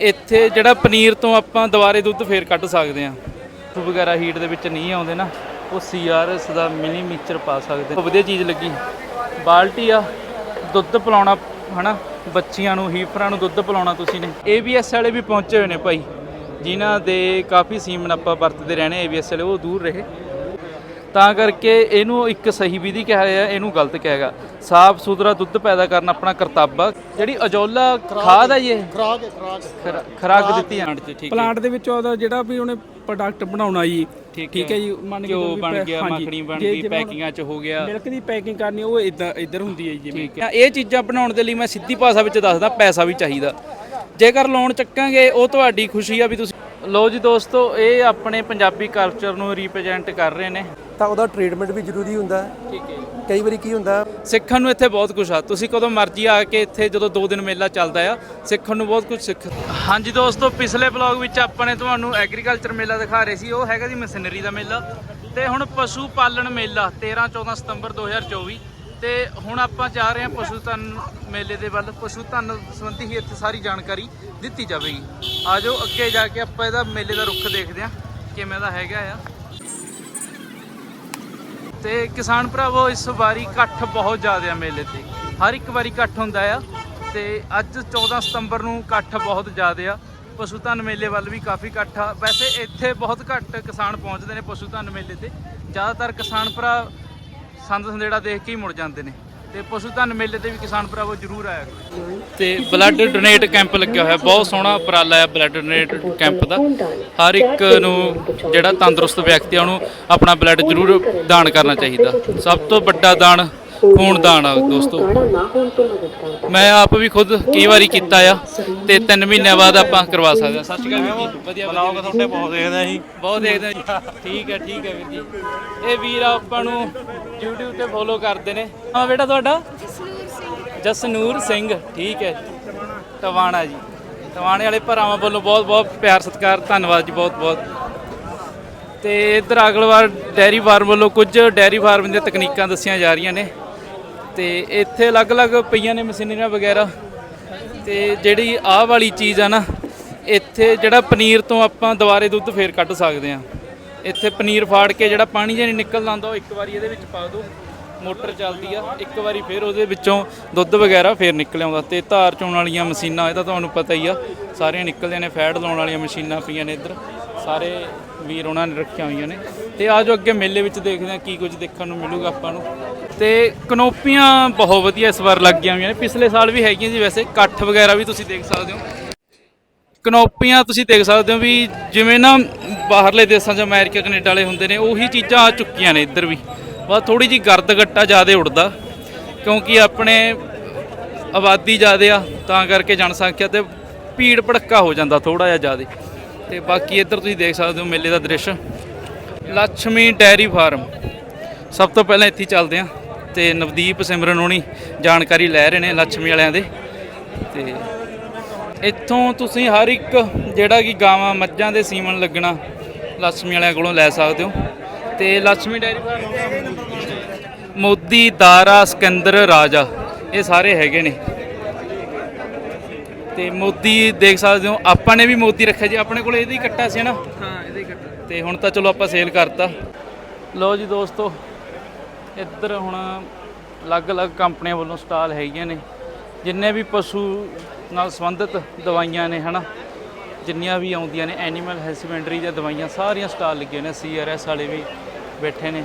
ਇੱਥੇ ਜਿਹੜਾ ਪਨੀਰ ਤੋਂ ਆਪਾਂ ਦੁਬਾਰੇ ਦੁੱਧ ਫੇਰ ਕੱਢ ਸਕਦੇ ਆ ਦੁੱਧ ਵਗੈਰਾ ਹੀਟ ਦੇ ਵਿੱਚ ਨਹੀਂ ਆਉਂਦੇ ਨਾ, ਉਹ ਸੀਆਰਐਸ ਦਾ ਮਿਨੀ ਮਿਕਸਚਰ ਪਾ ਸਕਦੇ ਆ ਵਧੀਆ ਚੀਜ਼ ਲੱਗੀ। ਬਾਲਟੀ ਆ, ਦੁੱਧ ਪਿਲਾਉਣਾ, ਹਨਾ? ਬੱਚੀਆਂ ਨੂੰ, ਹੀਫਰਾਂ ਨੂੰ ਦੁੱਧ ਪਿਲਾਉਣਾ ਤੁਸੀਂ ਨੇ। ABS ਵਾਲੇ ਵੀ ਪਹੁੰਚੇ ਹੋਏ ਨੇ ਭਾਈ। ਜਿਨ੍ਹਾਂ ਦੇ ਕਾਫੀ ਸੀਮਨ ਆਪਾਂ ਵਰਤਦੇ ਰਹਿਣੇ ABS ਵਾਲੇ, ਉਹ ਦੂਰ ਰਹੇ। ਤਾਂ ਕਰਕੇ ਇਹਨੂੰ ਇੱਕ ਸਹੀ ਵਿਧੀ ਕਿਹਾ ਗਿਆ ਇਹਨੂੰ ਗਲਤ ਕਿਹਾ ਗਿਆ। ਸਾਫ਼ ਸੁਥਰਾ ਦੁੱਧ ਪੈਦਾ ਕਰਨਾ ਆਪਣਾ ਕਰਤੱਵ ਆ। ਜਿਹੜੀ ਅਜੋਲਾ ਖਾਦ ਹੈ ਜੀ ਇਹ। ਖਰਾਕ ਹੈ ਖਰਾਕ ਖੁਰਾ- ਖੁਰਾਕ ਦਿੱਤੀ ਚ ਠੀਕ ਹੈ ਪਲਾਂਟ ਦੇ ਵਿੱਚ ਉਹਦਾ ਜਿਹੜਾ ਵੀ ਉਹਨੇ ਪ੍ਰੋਡਕਟ ਬਣਾਉਣਾ ਜੀ ਠੀਕ ਠੀਕ ਹੈ। ਜੀ ਮੰਨ ਕੇ ਘਿਓ ਬਣ ਗਿਆ ਮੱਖਣੀ ਬਣ ਗਈ ਪੈਕਿੰਗਾਂ ਚ ਹੋ ਗਿਆ। ਮਿਲਕ ਦੀ ਪੈਕਿੰਗ ਕਰਨੀ ਉਹ ਇਦਾਂ ਇੱਧਰ ਹੁੰਦੀ ਹੈ ਜੀ ਜਿਵੇਂ। ਠੀਕ ਹੈ। ਇਹ ਚੀਜ਼ਾਂ ਬਣਾਉਣ ਦੇ ਲਈ ਮੈਂ ਸਿੱਧੀ ਭਾਸ਼ਾ ਵਿੱਚ ਦੱਸਦਾ ਪੈਸਾ ਵੀ ਚਾਹੀਦਾ। ਜੇਕਰ ਲੋਨ ਚੱਕਾਂਗੇ ਉਹ ਤੁਹਾਡੀ ਖੁਸ਼ੀ ਆ ਵੀ ਤੁਸੀਂ ਲੋ ਜੀ ਦੋਸਤੋ ਇਹ ਆਪਣੇ ਪੰਜਾਬੀ ਕਲਚਰ ਨੂੰ ਰਿਪਰੈਜ਼ੈਂਟ ਕਰ ਰਹੇ ਨੇ। ਤਾਂ ਉਹਦਾ ਟ੍ਰੀਟਮੈਂਟ ਵੀ ਜ਼ਰੂਰੀ ਹੁੰਦਾ ਹੈ। ਠੀਕ ਹੈ ਕਈ ਵਾਰੀ ਕੀ ਹੁੰਦਾ ਸਿੱਖਣ ਨੂੰ ਇੱਥੇ ਬਹੁਤ ਕੁਝ ਆ। ਤੁਸੀਂ ਕਦੋਂ ਮਰਜ਼ੀ ਆ ਕੇ ਇੱਥੇ ਜਦੋਂ 2 ਦਿਨ ਮੇਲਾ ਚੱਲਦਾ ਆ ਸਿੱਖਣ ਨੂੰ ਬਹੁਤ ਕੁਝ ਸਿੱਖ ਹਾਂਜੀ ਦੋਸਤੋ ਪਿਛਲੇ ਬਲੌਗ ਵਿੱਚ ਆਪਾਂ ਨੇ ਤੁਹਾਨੂੰ ਐਗਰੀਕਲਚਰ ਮੇਲਾ ਦਿਖਾ ਰਹੇ ਸੀ। ਉਹ ਹੈਗਾ ਜੀ ਮਸ਼ੀਨਰੀ ਦਾ ਮੇਲਾ। ਤੇ ਹੁਣ ਪਸ਼ੂ ਪਾਲਣ ਮੇਲਾ 13 14 ਸਤੰਬਰ 2024 ਤੇ ਹੁਣ ਆਪਾਂ ਜਾ ਰਹੇ ਹਾਂ ਪਸ਼ੂ ਧਨ ਮੇਲੇ ਦੇ ਵੱਲ। ਪਸ਼ੂ ਧਨ ਸੰਬੰਧੀ ਹੀ ਇੱਥੇ ਸਾਰੀ ਜਾਣਕਾਰੀ ਦਿੱਤੀ ਜਾਵੇਗੀ। ਆਜੋ ਅੱਗੇ ਜਾ ਕੇ ਆਪਾਂ ਇਹਦਾ ਮੇਲੇ ਦਾ ਰੁੱਖ ਦੇਖਦੇ ਹਾਂ, ਕਿਵੇਂ ਦਾ ਹੈਗਾ ਆ। ਤੇ ਕਿਸਾਨ ਭਰਾਵੋ, ਇਸ ਵਾਰੀ ਇਕੱਠ ਬਹੁਤ ਜ਼ਿਆਦਾ ਆ ਮੇਲੇ ਤੇ। ਹਰ ਇੱਕ ਵਾਰੀ ਇਕੱਠ ਹੁੰਦਾ ਆ ਤੇ ਅੱਜ 14 ਸਤੰਬਰ ਨੂੰ ਇਕੱਠ ਬਹੁਤ ਜ਼ਿਆਦਾ ਆ। ਪਸ਼ੂ ਧਨ ਮੇਲੇ ਵੱਲ ਵੀ ਕਾਫੀ ਇਕੱਠ ਆ। ਵੈਸੇ ਇੱਥੇ ਬਹੁਤ ਘੱਟ ਕਿਸਾਨ ਪਹੁੰਚਦੇ ਨੇ ਪਸ਼ੂ ਧਨ ਮੇਲੇ ਤੇ। ਜ਼ਿਆਦਾਤਰ ਕਿਸਾਨ ਭਰਾ ਸੰਦ ਸੰਦੇੜਾ ਦੇਖ ਕੇ ਹੀ ਮੁੜ ਜਾਂਦੇ ਨੇ। ਤੇ ਪਸ਼ੂ ਧਨ ਮੇਲੇ ਤੇ ਵੀ ਕਿਸਾਨ ਭਰਾਵੋ ਜ਼ਰੂਰ ਆਇਆ ਕਰੋ। ਤੇ ਬਲੱਡ ਡੋਨੇਟ ਕੈਂਪ ਲੱਗਿਆ ਹੋਇਆ, ਬਹੁਤ ਸੋਹਣਾ ਉਪਰਾਲਾ ਹੈ ਬਲੱਡ ਡੋਨੇਟ ਕੈਂਪ ਦਾ। ਹਰ ਇੱਕ ਨੂੰ ਜਿਹੜਾ ਤੰਦਰੁਸਤ ਵਿਅਕਤੀ ਆ, ਉਹਨੂੰ ਆਪਣਾ ਬਲੱਡ ਜ਼ਰੂਰ ਦਾਨ ਕਰਨਾ ਚਾਹੀਦਾ। ਸਭ ਤੋਂ ਵੱਡਾ ਦਾਨ ਖੂਨ ਦਾਨ ਆ ਦੋਸਤੋ। ਮੈਂ ਆਪ ਵੀ ਖੁਦ ਕਈ ਵਾਰੀ ਕੀਤਾ ਆ ਤੇ 3 ਮਹੀਨਿਆਂ ਬਾਅਦ ਆਪਾਂ ਕਰਵਾ ਸਕਦੇ ਹਾਂ। ਸਤਿ ਸ਼੍ਰੀ ਅਕਾਲ ਵੀਰ ਜੀ ਵਧੀਆ ਬਲੌਗ ਤੁਹਾਡੇ ਬਹੁਤ ਦੇਖਦੇ ਅਸੀਂ ਬਹੁਤ ਦੇਖਦੇ ਹਾਂ ਜੀ। ਠੀਕ ਹੈ ਠੀਕ ਹੈ ਵੀਰ ਜੀ। ਇਹ ਵੀਰ ਆਪਾਂ ਨੂੰ YouTube ਤੇ ਫੋਲੋ ਕਰਦੇ ਨੇ। ਹਾਂ ਬੇਟਾ ਤੁਹਾਡਾ? ਜਸਨੂਰ ਸਿੰਘ। ਠੀਕ ਹੈ ਟਵਾਣਾ ਜੀ। ਟਵਾਣੇ ਵਾਲੇ ਭਰਾਵਾਂ ਵੱਲੋਂ ਬਹੁਤ ਬਹੁਤ ਪਿਆਰ ਸਤਿਕਾਰ ਧੰਨਵਾਦ ਜੀ ਬਹੁਤ ਬਹੁਤ। ਤੇ ਇਧਰ ਅਗਲਵਾਰ ਡੈਰੀ ਫਾਰਮ ਵੱਲੋਂ ਕੁਝ ਡੈਰੀ ਫਾਰਮ ਦੀਆਂ ਤਕਨੀਕਾਂ ਦੱਸੀਆਂ ਜਾ ਰਹੀਆਂ ਨੇ। ਤੇ ਇੱਥੇ ਅਲੱਗ-ਅਲੱਗ ਪਈਆਂ ਨੇ ਮਸ਼ੀਨਰੀਆਂ ਵਗੈਰਾ। ਤੇ ਜਿਹੜੀ ਆਹ ਵਾਲੀ ਚੀਜ਼ ਆ ਨਾ, ਇੱਥੇ ਜਿਹੜਾ ਪਨੀਰ ਤੋਂ ਆਪਾਂ ਦੁਬਾਰੇ ਦੁੱਧ ਫੇਰ ਕੱਢ ਸਕਦੇ ਆ ਇੱਥੇ ਪਨੀਰ ਫਾੜ ਕੇ ਜਿਹੜਾ ਪਾਣੀ ਜਿਹਾ ਨਹੀਂ ਨਿਕਲਦਾ ਹੁੰਦਾ, ਉਹ ਇੱਕ ਵਾਰੀ ਇਹਦੇ ਵਿੱਚ ਪਾ ਦਿਓ ਮੋਟਰ ਚੱਲਦੀ ਆ, ਇੱਕ ਵਾਰੀ ਫੇਰ ਉਹਦੇ ਵਿੱਚੋਂ ਦੁੱਧ ਵਗੈਰਾ ਫੇਰ ਨਿਕਲ ਆਉਂਦਾ। ਤੇ ਧਾਰ ਚੋਣ ਵਾਲੀਆਂ ਮਸ਼ੀਨਾਂ, ਇਹ ਤਾਂ ਤੁਹਾਨੂੰ ਪਤਾ ਹੀ ਆ, ਸਾਰੀਆਂ ਨਿਕਲਦੀਆਂ ਨੇ, ਫੈਟ ਲਾਉਣ ਵਾਲੀਆਂ ਮਸ਼ੀਨਾਂ ਪਈਆਂ ਨੇ ਇੱਧਰ। ਸਾਰੇ ਵੀਰ ਉਹਨਾਂ ਨੇ ਰੱਖੀਆਂ ਹੋਈਆਂ ਨੇ। ਤੇ ਆਜੋ ਅੱਗੇ ਮੇਲੇ ਵਿੱਚ ਦੇਖਦੇ ਆ ਕੀ ਕੁਝ ਦੇਖਣ ਨੂੰ ਮਿਲੂਗਾ ਆਪਾਂ ਨੂੰ। ਤੇ ਕਨੋਪੀਆਂ ਬਹੁਤ ਵਧੀਆ ਇਸ ਵਾਰ ਲੱਗੀਆਂ ਹੋਈਆਂ ਨੇ। ਪਿਛਲੇ ਸਾਲ ਵੀ ਹੈਗੀਆਂ ਜੀ ਵੈਸੇ। ਇਕੱਠ ਵਗੈਰਾ ਵੀ ਤੁਸੀਂ ਦੇਖ ਸਕਦੇ ਹੋ। ਕਨੋਪੀਆਂ ਤੁਸੀਂ ਦੇਖ ਸਕਦੇ ਹੋ ਵੀ ਜਿਵੇਂ ਨਾ ਬਾਹਰਲੇ ਦੇਸ਼ਾਂ 'ਚ ਅਮਰੀਕਾ, ਕੈਨੇਡਾ ਵਾਲੇ ਹੁੰਦੇ ਨੇ, ਉਹੀ ਚੀਜ਼ਾਂ ਆ ਚੁੱਕੀਆਂ ਨੇ ਇੱਧਰ ਵੀ। ਬਸ ਥੋੜੀ ਜੀ ਗਰਦ ਗੱਟਾ ਜ਼ਿਆਦਾ ਉੜਦਾ ਕਿਉਂਕਿ ਆਪਣੇ ਆਬਾਦੀ ਜ਼ਿਆਦਾ ਆ, ਤਾਂ ਕਰਕੇ ਜਨਸੰਖਿਆ ਤੇ ਭੀੜ ਭੜੱਕਾ ਹੋ ਜਾਂਦਾ ਥੋੜਾ ਜਿਹਾ ਜ਼ਿਆਦਾ। ਤੇ ਬਾਕੀ ਇੱਧਰ ਤੁਸੀਂ ਦੇਖ ਸਕਦੇ ਹੋ ਮੇਲੇ ਦਾ ਦ੍ਰਿਸ਼। Lakshmi dairy farm. ਸਭ ਤੋਂ ਪਹਿਲਾਂ ਇੱਥੇ ਚੱਲਦੇ ਆ ਤੇ ਨਵਦੀਪ ਸਿਮਰਨ ਹੋਣੀ ਜਾਣਕਾਰੀ ਲੈ ਰਹੇ ਨੇ ਲక్ష్ਮੀ ਵਾਲਿਆਂ ਦੇ। ਤੇ ਇੱਥੋਂ ਤੁਸੀਂ ਹਰ ਇੱਕ ਜਿਹੜਾ ਕਿ ਗਾਵਾਂ ਮੱਝਾਂ ਦੇ ਸੀਮਨ ਲੱਗਣਾ ਲక్ష్ਮੀ ਵਾਲਿਆਂ ਕੋਲੋਂ ਲੈ ਸਕਦੇ ਹੋ। ਤੇ ਲక్ష్ਮੀ ਡੈਰੀ ਫਾਰਮ ਮੋਦੀ ਦਾਰਾ ਸਿਕੰਦਰ ਰਾਜਾ ਇਹ ਸਾਰੇ ਹੈਗੇ ਨੇ। ਤੇ ਮੋਦੀ ਦੇਖ ਸਕਦੇ ਹੋ ਆਪਾਂ ਨੇ ਵੀ ਮੋਦੀ ਰੱਖਿਆ ਜੀ ਆਪਣੇ ਕੋਲ ਇਹਦਾ ਕੱਟਾ ਸੀ ਨਾ। ਹਾਂ ਇਹਦਾ ਕੱਟਾ। ਤੇ ਹੁਣ ਤਾਂ ਚਲੋ ਆਪਾਂ ਸੇਲ ਕਰਤਾ। ਲਓ ਜੀ ਦੋਸਤੋ ਇੱਧਰ ਹੁਣ ਅਲੱਗ-ਅਲੱਗ ਕੰਪਨੀਆਂ ਵੱਲੋਂ ਸਟਾਲ ਹੈਗੀਆਂ ਨੇ, ਜਿੰਨੇ ਵੀ ਪਸ਼ੂ ਨਾਲ ਸੰਬੰਧਿਤ ਦਵਾਈਆਂ ਨੇ, ਹਨਾ? ਜਿੰਨੀਆਂ ਵੀ ਆਉਂਦੀਆਂ ਨੇ, ਐਨੀਮਲ ਹਸਬੈਂਡਰੀ ਦੀਆਂ ਦਵਾਈਆਂ, ਸਾਰੀਆਂ ਸਟਾਲ ਲੱਗੇ ਨੇ ਸੀਆਰਐਸ ਵਾਲੇ ਵੀ ਬੈਠੇ ਨੇ।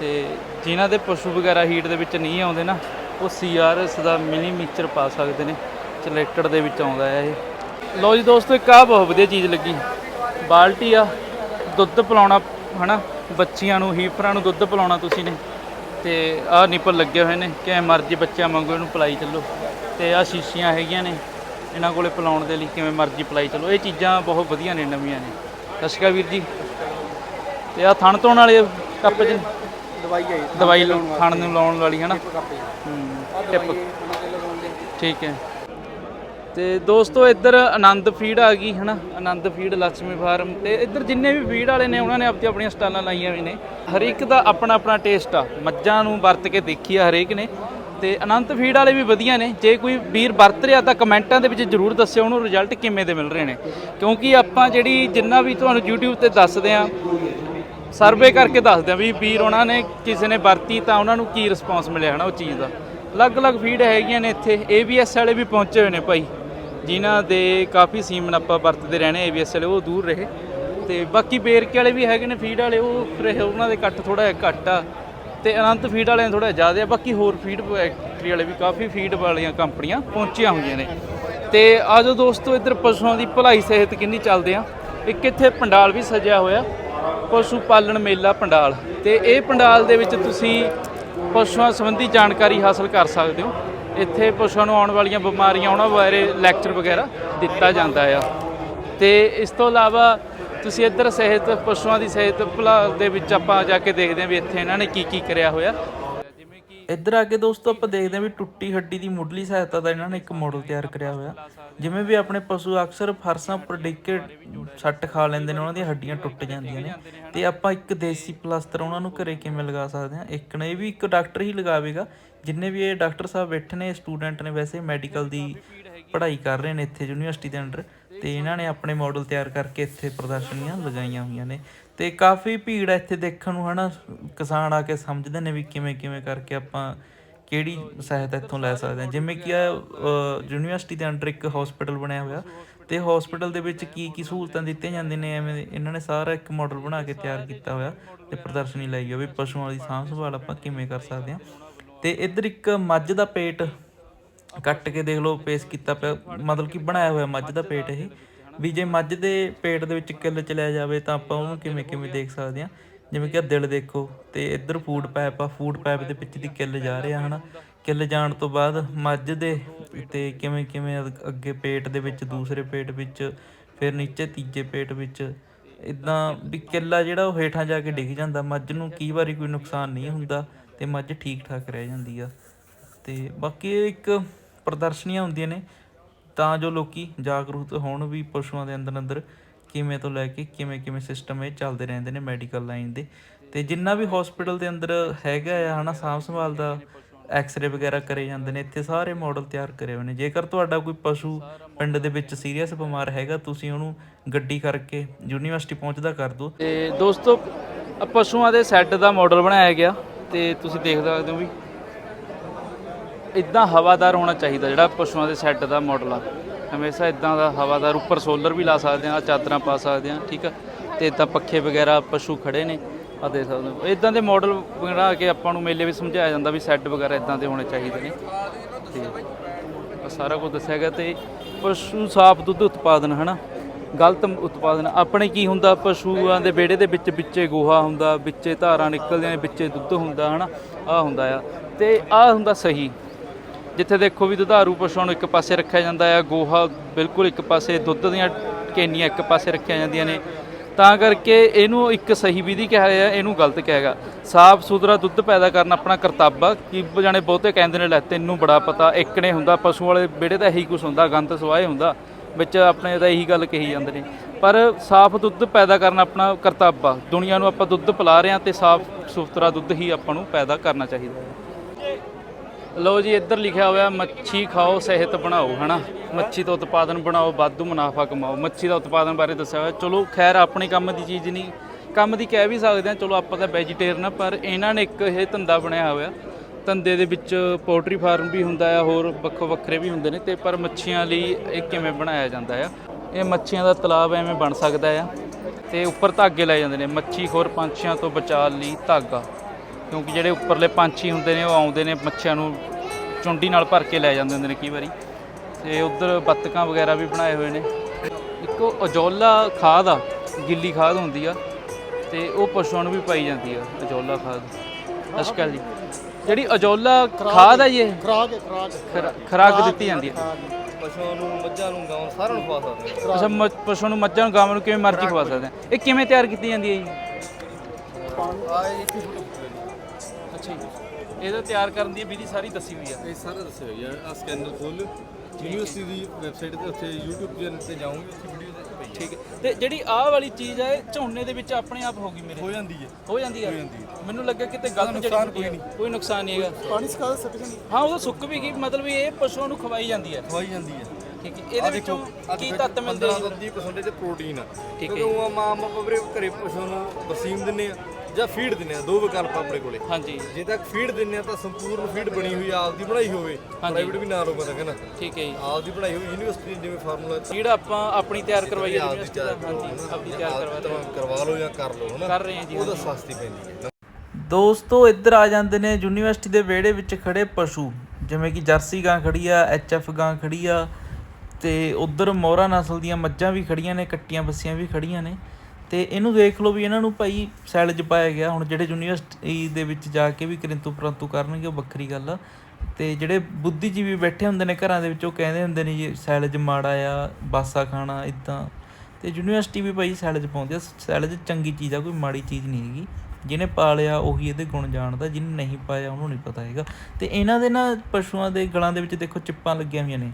ਤੇ ਜਿਨ੍ਹਾਂ ਦੇ ਪਸ਼ੂ ਵਗੈਰਾ ਹੀਟ ਦੇ ਵਿੱਚ ਨਹੀਂ ਆਉਂਦੇ ਨਾ, ਉਹ ਸੀਆਰਐਸ ਦਾ ਮਿਨੀ ਮਿਕਸਚਰ ਪਾ ਸਕਦੇ ਨੇ ਚਲੇਟਡ ਦੇ ਵਿੱਚ ਆਉਂਦਾ ਹੈ ਇਹ। ਲਓ ਜੀ ਦੋਸਤੋ, ਇੱਕ ਆਹ ਬਹੁਤ ਵਧੀਆ ਚੀਜ਼ ਲੱਗੀ। ਬਾਲਟੀ ਆ ਦੁੱਧ ਪਿਲਾਉਣਾ, ਹਨਾ? ਬੱਚੀਆਂ ਨੂੰ ਹੀਫਰਾਂ ਨੂੰ ਦੁੱਧ ਪਿਲਾਉਣਾ ਤੁਸੀਂ ਨੇ। ਤੇ ਆਹ ਨਿੱਪਲ ਲੱਗੇ ਹੋਏ ਨੇ ਕਿਵੇਂ ਮਰਜ਼ੀ ਬੱਚਿਆਂ ਵਾਂਗੂ ਇਹਨੂੰ ਪਿਲਾਈ ਚੱਲੋ। ਤੇ ਆਹ ਸ਼ੀਸ਼ੀਆਂ ਹੈਗੀਆਂ ਨੇ ਇਹਨਾਂ ਕੋਲੇ ਪਿਲਾਉਣ ਦੇ ਲਈ ਕਿਵੇਂ ਮਰਜ਼ੀ ਪਿਲਾਈ ਚੱਲੋ। ਇਹ ਚੀਜ਼ਾਂ ਬਹੁਤ ਵਧੀਆ ਨੇ ਨਵੀਆਂ ਨੇ। ਸਤਿ ਸ਼੍ਰੀ ਅਕਾਲ ਵੀਰ ਜੀ। ਤੇ ਆਹ ਥਣ ਧੋਣ ਵਾਲੇ ਕੱਪ ਚ ਦਵਾਈ ਆਈ ਦਵਾਈ ਲਾਉਣ- ਥਣ ਨੂੰ ਲਾਉਣ ਵਾਲੀ ਹੂੰ ਟਿਪ। ਠੀਕ ਹੈ। ਤੇ ਦੋਸਤੋ, ਇੱਧਰ ਆਨੰਦ ਫੀਡ ਆ ਗਈ, ਹਨਾ? ਆਨੰਦ ਫੀਡ ਲక్ష్ਮੀ ਫਾਰਮ ਤੇ ਇੱਧਰ ਜਿੰਨੇ ਵੀ ਫੀਡ ਵਾਲੇ ਨੇ, ਉਹਨਾਂ ਨੇ ਆਪਣੀ ਆਪਣੀਆਂ ਸਟਾਲਾਂ ਲਾਈਆਂ ਵੀ ਨੇ। ਹਰੇਕ ਦਾ ਆਪਣਾ ਆਪਣਾ ਟੇਸਟ ਆ। ਮੱਝਾਂ ਨੂੰ ਵਰਤ ਕੇ ਦੇਖੀ ਆ ਹਰੇਕ ਨੇ। ਤੇ ਅਨੰਤ ਫੀਡ ਵਾਲੇ ਵੀ ਵਧੀਆ ਨੇ। ਜੇ ਕੋਈ ਵੀਰ ਵਰਤ ਰਿਹਾ ਤਾਂ ਕਮੈਂਟਾਂ ਦੇ ਵਿੱਚ ਜਰੂਰ ਦੱਸਿਓ ਉਹਨੂੰ ਰਿਜ਼ਲਟ ਕਿਵੇਂ ਦੇ ਮਿਲ ਰਹੇ ਨੇ। ਕਿਉਂਕਿ ਆਪਾਂ ਜਿਹੜੀ ਜਿੰਨਾ ਵੀ ਤੁਹਾਨੂੰ YouTube ਤੇ ਦੱਸਦੇ ਆ ਸਰਵੇ ਕਰਕੇ ਦੱਸਦੇ ਆ ਵੀ ਵੀਰ ਉਹਨਾਂ ਨੇ ਕਿਸੇ ਨੇ ਵਰਤੀ ਤਾਂ ਉਹਨਾਂ ਨੂੰ ਕੀ ਰਿਸਪੌਂਸ ਮਿਲਿਆ, ਹਨਾ, ਉਹ ਚੀਜ਼ ਦਾ। ਅਲੱਗ-ਅਲੱਗ ਫੀਡ ਹੈਗੀਆਂ ਨੇ ਇੱਥੇ। ABS ਵਾਲੇ ਵੀ ਪਹੁੰਚੇ ਹੋਏ ਨੇ ਭਾਈ। ਜਿਨ੍ਹਾਂ ਦੇ ਕਾਫੀ ਸੀਮਨ ਆਪਾਂ ਵਰਤਦੇ ਰਹਿਣੇ ABS ਵਾਲੇ, ਉਹ ਦੂਰ ਰਹੇ। ਤੇ ਬਾਕੀ ਬੇਰਕੇ ਵਾਲੇ ਵੀ ਹੈਗੇ ਨੇ ਫੀਡ ਵਾਲੇ, ਉਹ ਫਿਰ ਉਹਨਾਂ ਦੇ ਕੱਟ ਥੋੜਾ ਜਿਹਾ ਘੱਟ ਆ। ਤੇ ਅਨੰਤ ਫੀਡ ਵਾਲਿਆਂ ਥੋੜਾ ਜ਼ਿਆਦਾ ਆ, ਬਾਕੀ ਹੋਰ ਫੀਡ ਫੈਕਟਰੀ ਵਾਲੇ ਵੀ ਕਾਫੀ ਫੀਡ ਵਾਲੀਆਂ ਕੰਪਨੀਆਂ ਪਹੁੰਚੀਆਂ ਹੋਈਆਂ ਨੇ। ਤੇ ਆਜੋ ਦੋਸਤੋ, ਇੱਧਰ ਪਸ਼ੂਆਂ ਦੀ ਭਲਾਈ ਸਿਹਤ ਕਿੰਨੀ ਚੱਲਦੇ ਆ। ਇੱਕ ਇੱਥੇ ਪੰਡਾਲ ਵੀ ਸਜਿਆ ਹੋਇਆ, ਪਸ਼ੂ ਪਾਲਣ ਮੇਲਾ ਪੰਡਾਲ। ਤੇ ਇਹ ਪੰਡਾਲ ਦੇ ਵਿੱਚ ਤੁਸੀਂ ਪਸ਼ੂਆਂ ਸੰਬੰਧੀ ਜਾਣਕਾਰੀ ਹਾਸਲ ਕਰ ਸਕਦੇ ਹੋ। ਇੱਥੇ ਪਸ਼ੂਆਂ ਨੂੰ ਆਉਣ ਵਾਲੀਆਂ ਬਿਮਾਰੀਆਂ, ਉਹਨਾਂ ਬਾਰੇ ਲੈਕਚਰ ਵਗੈਰਾ ਦਿੱਤਾ ਜਾਂਦਾ ਆ। ਤੇ ਇਸ ਤੋਂ ਇਲਾਵਾ ਤੁਸੀਂ ਇੱਧਰ ਸਿਹਤ, ਪਸ਼ੂਆਂ ਦੀ ਸਿਹਤ ਭਲਾ ਦੇ ਵਿੱਚ ਆਪਾਂ ਜਾ ਕੇ ਦੇਖਦੇ ਹਾਂ ਵੀ ਇੱਥੇ ਇਹਨਾਂ ਨੇ ਕੀ ਕੀ ਕਰਿਆ ਹੋਇਆ। ਜਿਵੇਂ ਕਿ ਇੱਧਰ ਆ ਕੇ ਦੋਸਤੋ ਆਪਾਂ ਦੇਖਦੇ ਹਾਂ ਵੀ ਟੁੱਟੀ ਹੱਡੀ ਦੀ ਮੁੱਢਲੀ ਸਹਾਇਤਾ ਦਾ ਇਹਨਾਂ ਨੇ ਇੱਕ ਮਾਡਲ ਤਿਆਰ ਕਰਿਆ ਹੋਇਆ। ਜਿਵੇਂ ਵੀ ਆਪਣੇ ਪਸ਼ੂ ਅਕਸਰ ਫਰਸਾਂ ਉੱਪਰ ਡਿੱਗ ਕੇ ਸੱਟ ਖਾ ਲੈਂਦੇ ਨੇ, ਉਹਨਾਂ ਦੀਆਂ ਹੱਡੀਆਂ ਟੁੱਟ ਜਾਂਦੀਆਂ ਨੇ। ਤੇ ਆਪਾਂ ਇੱਕ ਦੇਸੀ ਪਲਾਸਟਰ ਉਹਨਾਂ ਨੂੰ ਘਰੇ ਕਿਵੇਂ ਲਗਾ ਸਕਦੇ ਹਾਂ? ਇੱਕ ਨੇ ਇਹ ਵੀ ਇੱਕ ਡਾਕਟਰ ਹੀ ਲਗਾਵੇਗਾ ਜਿੰਨੇ ਵੀ ਇਹ ਡਾਕਟਰ ਸਾਹਿਬ ਬੈਠੇ ਨੇ ਸਟੂਡੈਂਟ ਨੇ ਵੈਸੇ ਮੈਡੀਕਲ ਦੀ ਪੜ੍ਹਾਈ ਕਰ ਰਹੇ ਨੇ ਇੱਥੇ ਯੂਨੀਵਰਸਿਟੀ ਦੇ ਅੰਡਰ। ਤੇ ਇਹਨਾਂ ਨੇ ਆਪਣੇ ਮਾਡਲ ਤਿਆਰ ਕਰਕੇ ਇੱਥੇ ਪ੍ਰਦਰਸ਼ਨੀਆਂ ਲਗਾਈਆਂ ਹੋਈਆਂ ਨੇ। ਤੇ ਕਾਫੀ ਭੀੜ ਹੈ ਇੱਥੇ ਦੇਖਣ ਨੂੰ, ਹਨਾ? ਕਿਸਾਨ ਆ ਕੇ ਸਮਝਦੇ ਨੇ ਵੀ ਕਿਵੇਂ ਕਿਵੇਂ ਕਰਕੇ ਆਪਾਂ ਕਿਹੜੀ ਸਹਾਇਤਾ ਇੱਥੋਂ ਲੈ ਸਕਦੇ ਹਾਂ। ਜਿਵੇਂ ਕਿ ਯੂਨੀਵਰਸਿਟੀ ਦੇ ਅੰਡਰ ਇੱਕ ਹਸਪੀਟਲ ਬਣਿਆ ਹੋਇਆ। ਤੇ ਹਸਪੀਟਲ ਦੇ ਵਿੱਚ ਕੀ ਕੀ ਸਹੂਲਤਾਂ ਦਿੱਤੀਆਂ ਜਾਂਦੀਆਂ ਨੇ? ਐਵੇਂ ਇਹਨਾਂ ਨੇ ਸਾਰਾ ਇੱਕ ਮਾਡਲ ਬਣਾ ਕੇ ਤਿਆਰ ਕੀਤਾ ਹੋਇਆ ਤੇ ਪ੍ਰਦਰਸ਼ਨੀ ਲਾਈ ਹੋਈ ਵੀ ਪਸ਼ੂਆਂ ਦੀ ਸਾਂਭ ਸੰਭਾਲ ਆਪਾਂ ਕਿਵੇਂ ਕਰ ਸਕਦੇ ਹਾਂ। ਤੇ ਇੱਧਰ ਇੱਕ ਮੱਝ ਦਾ ਪੇਟ ਕੱਟ ਕੇ ਦੇਖ ਲਓ ਪੇਸ ਕੀਤਾ ਪਿਆ, ਮਤਲਬ ਕਿ ਬਣਾਇਆ ਹੋਇਆ ਮੱਝ ਦਾ ਪੇਟ ਇਹ। ਵੀ ਜੇ ਮੱਝ ਦੇ ਪੇਟ ਦੇ ਵਿੱਚ ਕਿੱਲ ਚਲਿਆ ਜਾਵੇ ਤਾਂ ਆਪਾਂ ਉਹਨੂੰ ਕਿਵੇਂ ਕਿਵੇਂ ਦੇਖ ਸਕਦੇ ਹਾਂ। ਜਿਵੇਂ ਕਿ ਆਹ ਦਿਲ ਦੇਖੋ ਤੇ ਇੱਧਰ ਫੂਡ ਪਾਈਪ ਆ ਫੂਡ ਪਾਈਪ ਦੇ ਵਿੱਚ ਦੀ ਕਿੱਲ ਜਾ ਰਿਹਾ ਹਨਾ। ਕਿੱਲ ਜਾਣ ਤੋਂ ਬਾਅਦ ਮੱਝ ਦੇ ਤੇ ਕਿਵੇਂ ਕਿਵੇਂ ਅੱਗੇ ਪੇਟ ਦੇ ਵਿੱਚ, ਦੂਸਰੇ ਪੇਟ ਵਿੱਚ, ਫਿਰ ਨੀਚੇ ਤੀਜੇ ਪੇਟ ਵਿੱਚ ਇਦਾਂ ਵੀ ਕਿੱਲਾ ਜਿਹੜਾ ਉਹ ਹੇਠਾਂ ਜਾ ਕੇ ਡਿੱਗ ਜਾਂਦਾ। ਮੱਝ ਨੂੰ ਕਈ ਵਾਰੀ ਕੋਈ ਨੁਕਸਾਨ ਨਹੀਂ ਹੁੰਦਾ। ਤੇ ਮੱਝ ਠੀਕ ਠਾਕ ਰਹਿ ਜਾਂਦੀ ਆ। ਤੇ ਬਾਕੀ ਇਹ ਇੱਕ ਪ੍ਰਦਰਸ਼ਨੀਆਂ ਹੁੰਦੀਆਂ ਨੇ, ਤਾਂ ਜੋ ਲੋਕੀ ਜਾਗਰੂਕ ਹੋਣ ਵੀ ਪਸ਼ੂਆਂ ਦੇ ਅੰਦਰ ਅੰਦਰ ਕਿਵੇਂ ਤੋਂ ਲੈ ਕੇ ਕਿਵੇਂ ਕਿਵੇਂ ਸਿਸਟਮ ਇਹ ਚੱਲਦੇ ਰਹਿੰਦੇ ਨੇ ਮੈਡੀਕਲ ਲਾਈਨ ਦੇ। ਤੇ ਜਿੰਨਾ ਵੀ ਹਸਪੀਟਲ ਦੇ ਅੰਦਰ ਹੈਗਾ ਆ, ਹਨਾ ਸਾਂਭ ਸੰਭਾਲ ਦਾ ਐਕਸ-ਰੇ ਵਗੈਰਾ ਕਰੇ ਜਾਂਦੇ ਨੇ, ਇੱਥੇ ਸਾਰੇ ਮਾਡਲ ਤਿਆਰ ਕਰੇ ਹੋਏ ਨੇ। ਜੇਕਰ ਤੁਹਾਡਾ ਕੋਈ ਪਸ਼ੂ ਪਿੰਡ ਦੇ ਵਿੱਚ ਸੀਰੀਅਸ ਬਿਮਾਰ ਹੈਗਾ, ਤੁਸੀਂ ਉਹਨੂੰ ਗੱਡੀ ਕਰਕੇ ਯੂਨੀਵਰਸਿਟੀ ਪਹੁੰਚਦਾ ਕਰ ਦਿਓ। ਤੇ ਦੋਸਤੋ ਪਸ਼ੂਆਂ ਦੇ ਸੈੱਟ ਦਾ ਮਾਡਲ ਬਣਾਇਆ ਗਿਆ। ਤੇ ਤੁਸੀਂ ਦੇਖ ਸਕਦੇ ਹੋ ਵੀ ਇਦਾਂ ਹਵਾਦਾਰ ਹੋਣਾ ਚਾਹੀਦਾ ਜਿਹੜਾ ਪਸ਼ੂਆਂ ਦੇ ਸੈੱਟ ਦਾ ਮਾਡਲ ਆ। ਹਮੇਸ਼ਾ ਇਦਾਂ ਦਾ ਹਵਾਦਾਰ ਉੱਪਰ ਸੋਲਰ ਵੀ ਲਾ ਸਕਦੇ ਆ ਚਾਦਰਾਂ ਪਾ ਸਕਦੇ ਆ ਠੀਕ ਆ? ਤੇ ਇਦਾਂ ਪੱਖੇ ਵਗੈਰਾ, ਪਸ਼ੂ ਖੜੇ ਨੇ ਆ ਦੇਖ ਸਕਦੇ ਹੋ। ਇਦਾਂ ਦੇ ਮਾਡਲ ਬਣਾ ਕੇ ਆਪਾਂ ਨੂੰ ਮੇਲੇ ਵਿੱਚ ਸਮਝਾਇਆ ਜਾਂਦਾ ਵੀ ਸੈੱਟ ਵਗੈਰਾ ਇਦਾਂ ਦੇ ਹੋਣੇ ਚਾਹੀਦੇ ਨੇ। ਤੇ ਸਾਰਾ ਕੁਝ ਦੱਸਿਆ ਗਿਆ ਤੇ ਪਸ਼ੂ ਸਾਫ਼ ਦੁੱਧ ਉਤਪਾਦਨ, ਹਨਾ? ਗਲਤ ਉਤਪਾਦਨ। ਆਪਣੇ ਕੀ ਹੁੰਦਾ? ਪਸ਼ੂਆਂ ਦੇ ਵਿਹੜੇ ਦੇ ਵਿੱਚ ਵਿੱਚੇ ਗੋਹਾ ਹੁੰਦਾ, ਵਿੱਚੇ ਧਾਰਾਂ ਨਿਕਲਦੀਆਂ ਨੇ ਵਿੱਚੇ ਦੁੱਧ ਹੁੰਦਾ, ਹਨਾ? ਆ ਹੁੰਦਾ ਆ। ਤੇ ਆ ਹੁੰਦਾ ਸਹੀ। ਜਿੱਥੇ ਦੇਖੋ ਵੀ ਦੁਧਾਰੂ ਪਸ਼ੂਆਂ ਨੂੰ ਇੱਕ ਪਾਸੇ ਰੱਖਿਆ ਜਾਂਦਾ ਆ, ਗੋਹਾ ਬਿਲਕੁਲ ਇੱਕ ਪਾਸੇ, ਦੁੱਧ ਦੀਆਂ ਕੇਨੀਆਂ ਇੱਕ ਪਾਸੇ ਰੱਖੀਆਂ ਜਾਂਦੀਆਂ ਨੇ। ਤਾਂ ਕਰਕੇ ਇਹਨੂੰ ਇੱਕ ਸਹੀ ਵਿਧੀ ਕਿਹਾ ਗਿਆ, ਇਹਨੂੰ ਗਲਤ ਕਿਹਾ ਸਾਫ਼ ਸੁਥਰਾ ਦੁੱਧ ਪੈਦਾ ਕਰਨਾ ਆਪਣਾ ਕਰਤੱਵ ਆ। ਕਿ ਜਾਣੇ ਬਹੁਤੇ ਕਹਿੰਦੇ ਨੇ, ਲੈ ਤੈਨੂੰ ਬੜਾ ਪਤਾ, ਇੱਕ ਨੇ ਹੁੰਦਾ, ਪਸ਼ੂ ਵਾਲੇ ਵਿਹੜੇ ਦਾ ਇਹੀ ਕੁਝ ਹੁੰਦਾ, ਗੰਦ ਸਵਾਏ ਹੁੰਦਾ। ਵਿੱਚ ਆਪਣੇ ਤਾਂ ਇਹੀ ਗੱਲ ਕਹੀ ਜਾਂਦੇ ਨੇ। ਪਰ ਸਾਫ਼ ਦੁੱਧ ਪੈਦਾ ਕਰਨਾ ਆਪਣਾ ਕਰਤੱਵ ਆ। ਦੁਨੀਆ ਨੂੰ ਆਪਾਂ ਦੁੱਧ ਪਿਲਾ ਰਹੇ ਹਾਂ ਤੇ ਸਾਫ਼, ਸੁਥਰਾ ਦੁੱਧ ਹੀ ਆਪਾਂ ਨੂੰ ਪੈਦਾ ਕਰਨਾ ਚਾਹੀਦਾ ਹੈ। ਲਓ ਜੀ, ਇੱਧਰ ਲਿਖਿਆ ਹੋਇਆ, ਮੱਛੀ ਖਾਓ, ਸਿਹਤ ਬਣਾਓ, ਹਨਾ? ਮੱਛੀ ਤੋਂ ਉਤਪਾਦਨ ਬਣਾਓ, ਵਾਧੂ ਮੁਨਾਫਾ ਕਮਾਓ। ਮੱਛੀ ਦਾ ਉਤਪਾਦਨ ਬਾਰੇ ਦੱਸਿਆ ਹੋਇਆ। ਚਲੋ, ਖੈਰ, ਆਪਣੇ ਕੰਮ ਦੀ ਚੀਜ਼ ਨਹੀਂ। ਕੰਮ ਦੀ ਕਹਿ ਵੀ ਸਕਦੇ ਹਾਂ, ਚਲੋ, ਆਪਾਂ ਤਾਂ ਵੈਜੀਟੇਰੀਅਨ ਆ ਪਰ ਇਹਨਾਂ ਨੇ ਇੱਕ ਇਹ ਧੰਦਾ ਬਣਿਆ ਹੋਇਆ ਧੰਦੇ ਦੇ ਵਿੱਚ ਪੋਲਟਰੀ ਫਾਰਮ ਵੀ ਹੁੰਦਾ ਆ, ਹੋਰ ਵੱਖੋ ਵੱਖਰੇ ਵੀ ਹੁੰਦੇ ਨੇ ਤੇ ਪਰ ਮੱਛੀਆਂ ਲਈ ਇਹ ਕਿਵੇਂ ਬਣਾਇਆ ਜਾਂਦਾ ਆ? ਇਹ ਮੱਛੀਆਂ ਦਾ ਤਲਾਬ ਐਵੇਂ ਬਣ ਸਕਦਾ ਆ ਤੇ ਉੱਪਰ ਧਾਗੇ ਲਾਏ ਜਾਂਦੇ ਨੇ, ਮੱਛੀ ਹੋਰ ਪੰਛੀਆਂ ਤੋਂ ਬਚਾਅ ਲਈ ਧਾਗਾ। ਕਿਉਂਕਿ ਜਿਹੜੇ ਉੱਪਰਲੇ ਪੰਛੀ ਹੁੰਦੇ ਨੇ, ਉਹ ਆਉਂਦੇ ਨੇ, ਮੱਛੀਆਂ ਨੂੰ ਚੁੰਡੀ ਨਾਲ ਭਰ ਕੇ ਲੈ ਜਾਂਦੇ ਹੁੰਦੇ ਨੇ ਕਈ ਵਾਰੀ। ਤੇ ਉਧਰ ਬੱਤਕਾਂ ਵਗੈਰਾ ਵੀ ਬਣਾਏ ਹੋਏ ਨੇ। ਇੱਕੋ ਅਜੋਲਾ ਖਾਦ ਆ, ਗਿੱਲੀ ਖਾਦ ਹੁੰਦੀ ਆ, ਤੇ ਉਹ ਪਸ਼ੂਆਂ ਨੂੰ ਵੀ ਪਾਈ ਜਾਂਦੀ ਆ, ਅਜੋਲਾ ਖਾਦ। ਅਸ਼ਕਲ ਜੀ। ਜਿਹੜੀ ਅਜੋਲਾ ਖਾਦ ਆ ਜੀ ਇਹ? ਖਰਾਕ ਖਰਾਕ ਖੁਰਾ- ਖੁਰਾਕ ਦਿੱਤੀ ਜਾਂਦੀ ਹੈ। ਪਸ਼ੂਆਂ ਨੂੰ ਮੱਝਾਂ ਨੂੰ ਗਾਵਾਂ ਸਾਰਿਆਂ ਨੂੰ ਖਵਾ ਸਕਦੇ ਹਾਂ। ਅੱਛਾ ਮ- ਪਸ਼ੂ ਨੂੰ ਮੱਝਾਂ ਨੂੰ ਗਾਵਾਂ ਨੂੰ ਕਿਵੇਂ ਮਰਜ਼ੀ ਖਵਾ ਸਕਦੇ ਆ ਇਹ ਕਿਵੇਂ ਤਿਆਰ ਕੀਤੀ ਜਾਂਦੀ ਹੈ ਜੀ? ਆ ਇਹ ਇੱਥੇ ਫੋਟੋ ਅੱਛਾ ਜੀ। ਇਹਦਾ ਤਿਆਰ ਕਰਨ ਦੀ ਵਿਧੀ ਸਾਰੀ ਦੱਸੀ ਹੋਈ ਆ ਇਹ ਸਾਰਾ ਦੱਸਿਆ ਹੋਇਆ ਆ ਸਕੈਨਰ ਖੋਲ ਯੂਨੀਵਰਸਿਟੀ ਦੀ ਵੈਬਸਾਈਟ ਤੇ ਉੱਥੇ YouTube ਚੈਨਲ ਤੇ ਜਾਓਗੇ ਉੱਥੇ ਵੀਡੀਓ ਤੇ ਪਈ ਹੈ। ਠੀਕ ਹੈ। ਤੇ ਜਿਹੜੀ ਆਹ ਵਾਲੀ ਚੀਜ਼ ਹੈ ਝੋਨੇ ਦੇ ਵਿੱਚ ਆਪਣੇ ਆਪ ਹੋਗੀ ਮੇਰੇ? ਹੋ ਜਾਂਦੀ ਹੈ। ਹੋ ਜਾਂਦੀ ਹੈ? ਮੈਨੂੰ ਲੱਗਾ ਕਿਤੇ ਗਲਤ ਨੁਕਸਾਨ ਜਿਹੜੀ ਕੋਈ ਕੋਈ ਨੁਕਸਾਨ ਨਹੀਂ ਹੈਗਾ। ਪਾਣੀ ਸਕਾ ਸਕਦੇ ਹਾਂ। ਉਹ ਸੁੱਕ ਵੀ ਗਈ ਮਤਲਬ ਵੀ ਇਹ ਪਸ਼ੂਆਂ ਨੂੰ ਖਵਾਈ ਜਾਂਦੀ ਹੈ। ਖਵਾਈ ਜਾਂਦੀ ਹੈ। ਠੀਕ ਹੈ। ਇਹਦੇ ਵਿੱਚੋਂ ਕੀ ਤੱਤ ਮਿਲਦੇ ਆ 15% ਤੇ ਪ੍ਰੋਟੀਨ ਆ। ਠੀਕ ਹੈ। ਕਿਉਂਕਿ ਉਹ ਮਾਂ ਵੀਰੇ ਘਰੇ ਪਸ਼ੂ ਨੂੰ ਵਸੀਮ ਦਿੰਨੇ ਆ। ਜਾਂ ਫੀਡ ਦਿੰਨੇ ਆ ਦੋ ਵਿਕਲਪ ਆਪਣੇ ਕੋਲੇ। ਹਾਂਜੀ। ਜੇ ਤੱਕ ਫੀਡ ਦਿੰਨੇ ਆ ਤਾਂ ਸੰਪੂਰਨ ਫੀਡ ਬਣੀ ਹੋਈ ਆ, ਆਪਦੀ ਬਣਾਈ ਹੋਵੇ। ਪ੍ਰਾਈਵੇਟ ਵੀ ਨਾ ਤਾਂ ਕਹਿੰਦਾ ਠੀਕ ਹੈ ਜੀ। ਆਪਦੀ ਬਣਾਈ ਹੋਈ ਯੂਨੀਵਰਸਿਟੀ ਜਿਵੇਂ ਫਾਰਮੂਲਾ ਜਿਹੜਾ ਆਪਾਂ ਆਪਣੀ ਤਿਆਰ ਕਰਵਾਈ ਹੈ ਯੂਨੀਵਰਸਿਟੀ ਦਾ ਤਿਆਰ ਹਾਂਜੀ ਆਪਣੀ ਤਿਆਰ ਕਰਵਾ ਕਰਵਾ ਕਰਵਾ ਲਓ ਜਾਂ ਕਰ ਲਓ ਹਨਾ ਕਰ ਰਹੇ ਹਾਂ ਜੀ ਉਹਦਾ ਸਸਤੀ ਪੈਂਦੀ ਹੈ ਦੋਸਤੋ ਇੱਧਰ ਆ ਜਾਂਦੇ ਨੇ ਯੂਨੀਵਰਸਿਟੀ ਦੇ ਵਿਹੜੇ ਵਿੱਚ ਖੜੇ ਪਸ਼ੂ। ਜਿਵੇਂ ਕਿ ਜਰਸੀ ਗਾਂ ਖੜੀ ਆ ਐਚਐਫ ਗਾਂ ਖੜੀ ਆ ਤੇ ਉਧਰ ਮੋਹਰਾ ਨਸਲ ਦੀਆਂ ਮੱਝਾਂ ਵੀ ਖੜੀਆਂ ਨੇ ਕੱਟੀਆਂ ਬੱਸੀਆਂ ਵੀ ਖੜੀਆਂ ਨੇ। ਅਤੇ ਇਹਨੂੰ ਦੇਖ ਲਓ ਵੀ ਇਹਨਾਂ ਨੂੰ ਭਾਈ ਸੈਲ 'ਚ ਪਾਇਆ ਗਿਆ। ਹੁਣ ਜਿਹੜੇ ਯੂਨੀਵਰਸਿਟੀ ਦੇ ਵਿੱਚ ਜਾ ਕੇ ਵੀ ਕਿਰੰਤੂ ਪਰੰਤੂ ਕਰਨਗੇ, ਉਹ ਵੱਖਰੀ ਗੱਲ ਆ। ਅਤੇ ਜਿਹੜੇ ਬੁੱਧੀਜੀਵੀ ਬੈਠੇ ਹੁੰਦੇ ਨੇ ਘਰਾਂ ਦੇ ਵਿੱਚ, ਉਹ ਕਹਿੰਦੇ ਹੁੰਦੇ ਨੇ ਜੀ ਸੈਲ 'ਚ ਮਾੜਾ ਆ, ਬਾਸਾ ਖਾਣਾ ਇਦਾਂ ਅਤੇ ਯੂਨੀਵਰਸਿਟੀ ਵੀ ਭਾਈ ਸੈਲ 'ਚ ਪਾਉਂਦੀ ਆ। ਸੈਲ 'ਚ ਚੰਗੀ ਚੀਜ਼ ਆ, ਕੋਈ ਮਾੜੀ ਚੀਜ਼ ਨਹੀਂ ਹੈਗੀ। ਜਿਹਨੇ ਪਾਲਿਆ, ਉਹੀ ਇਹਦੇ ਗੁਣ ਜਾਣਦਾ, ਜਿਹਨੇ ਨਹੀਂ ਪਾਇਆ, ਉਹਨੂੰ ਨਹੀਂ ਪਤਾ ਹੈਗਾ। ਤੇ ਇਹਨਾਂ ਦੇ ਨਾ ਪਸ਼ੂਆਂ ਦੇ ਗਲਾਂ ਦੇ ਵਿੱਚ ਦੇਖੋ, ਚਿੱਪਾਂ ਲੱਗੀਆਂ ਹੋਈਆਂ ਨੇ।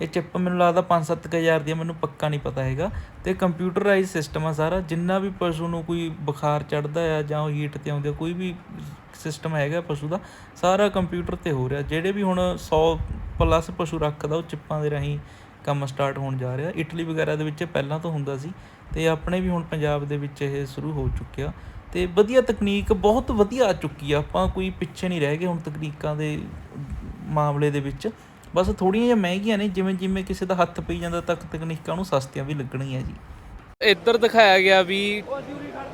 ਇਹ ਚਿੱਪ ਮੈਨੂੰ ਲੱਗਦਾ 5-7000 ਦੀ ਆ, ਮੈਨੂੰ ਪੱਕਾ ਨਹੀਂ ਪਤਾ ਹੈਗਾ। ਤੇ ਕੰਪਿਊਟਰਾਈਜ਼ ਸਿਸਟਮ ਆ ਸਾਰਾ ਜਿੰਨਾ ਵੀ ਪਸ਼ੂ ਨੂੰ ਕੋਈ ਬੁਖਾਰ ਚੜਦਾ ਆ ਜਾਂ ਉਹ ਹੀਟ ਤੇ ਆਉਂਦੇ ਆ, ਕੋਈ ਵੀ ਸਿਸਟਮ ਹੈਗਾ ਪਸ਼ੂ ਦਾ ਸਾਰਾ ਕੰਪਿਊਟਰ ਤੇ ਹੋ ਰਿਹਾ। ਜਿਹੜੇ ਵੀ ਹੁਣ 100 ਪਲੱਸ ਪਸ਼ੂ ਰੱਖਦਾ ਉਹ ਚਿੱਪਾਂ ਦੇ ਰਾਹੀਂ ਕੰਮ ਸਟਾਰਟ ਹੋਣ ਜਾ ਰਿਹਾ। ਇਟਲੀ ਵਗੈਰਾ ਦੇ ਵਿੱਚ ਪਹਿਲਾਂ ਤੋਂ ਹੁੰਦਾ ਸੀ ਤੇ ਆਪਣੇ ਵੀ ਹੁਣ ਪੰਜਾਬ ਦੇ ਵਿੱਚ ਇਹ ਸ਼ੁਰੂ ਹੋ ਚੁੱਕਿਆ। ਤੇ ਵਧੀਆ ਤਕਨੀਕ ਬਹੁਤ ਵਧੀਆ ਆ ਚੁੱਕੀ ਆ। ਆਪਾਂ ਕੋਈ ਪਿੱਛੇ ਨਹੀਂ ਰਹਿ ਗਏ ਹੁਣ ਤਕਨੀਕਾਂ ਦੇ ਮਾਮਲੇ ਦੇ ਵਿੱਚ। ਬਸ ਥੋੜੀਆਂ ਜਿਹੀਆਂ ਮਹਿੰਗੀਆਂ ਨੇ, ਜਿਵੇਂ ਜਿਵੇਂ ਕਿਸੇ ਦਾ ਹੱਥ ਪਈ ਜਾਂਦਾ, ਤੱਕ ਤਕਨੀਕਾਂ ਨੂੰ ਸਸਤੀਆਂ ਵੀ ਲੱਗਣਗੀਆਂ ਜੀ। ਇੱਧਰ ਦਿਖਾਇਆ ਗਿਆ ਵੀ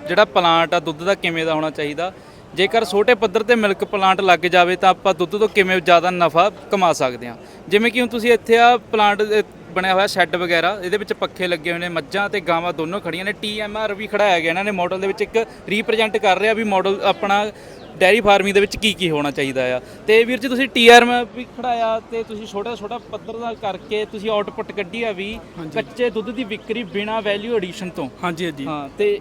ਜਿਹੜਾ ਪਲਾਂਟ ਆ, ਦੁੱਧ ਦਾ ਕਿਵੇਂ ਦਾ ਹੋਣਾ ਚਾਹੀਦਾ। ਜੇਕਰ ਛੋਟੇ ਪੱਧਰ ਤੇ ਮਿਲਕ ਪਲਾਂਟ ਲੱਗ ਜਾਵੇ, ਤਾਂ ਆਪਾਂ ਦੁੱਧ ਤੋਂ ਕਿਵੇਂ ਜ਼ਿਆਦਾ ਨਫਾ ਕਮਾ ਸਕਦੇ ਹਾਂ। ਜਿਵੇਂ ਕਿ ਹੁਣ ਤੁਸੀਂ ਇੱਥੇ ਆ ਪਲਾਂਟ ਬਣਿਆ ਹੋਇਆ ਸ਼ੈੱਡ ਵਗੈਰਾ ਇਹਦੇ ਵਿੱਚ ਪੱਖੇ ਲੱਗੇ ਹੋਏ ਨੇ ਮੱਝਾਂ ਤੇ ਗਾਵਾਂ ਦੋਨੋਂ ਖੜੀਆਂ ਨੇ ਟੀਐਮਆਰ ਵੀ ਖੜਾਇਆ ਗਿਆ ਇਹਨਾਂ ਨੇ ਮਾਡਲ ਦੇ ਵਿੱਚ ਇੱਕ ਰੀਪ੍ਰੈਜ਼ੈਂਟ ਕਰ ਰਿਹਾ ਵੀ ਮਾਡਲ ਆਪਣਾ ਡੈਰੀ ਫਾਰਮਿੰਗ ਦੇ ਵਿੱਚ ਕੀ ਕੀ ਹੋਣਾ ਚਾਹੀਦਾ ਆ। ਤੇ ਵੀਰ ਜੀ ਤੁਸੀਂ ਟੀਆਰਐਮ ਵੀ ਖੜਾਇਆ ਤੇ ਤੁਸੀਂ ਛੋਟਾ ਛੋਟਾ ਪੱਧਰ ਦਾ ਕਰਕੇ ਤੁਸੀਂ ਆਊਟਪੁੱਟ ਕੱਢੀ ਆ ਵੀ ਕੱਚੇ ਦੁੱਧ ਦੀ ਵਿਕਰੀ ਬਿਨਾ ਵੈਲਿਊ ਐਡੀਸ਼ਨ ਤੋਂ। ਹਾਂਜੀ ਹਾਂਜੀ। ਹਾਂ ਤੇ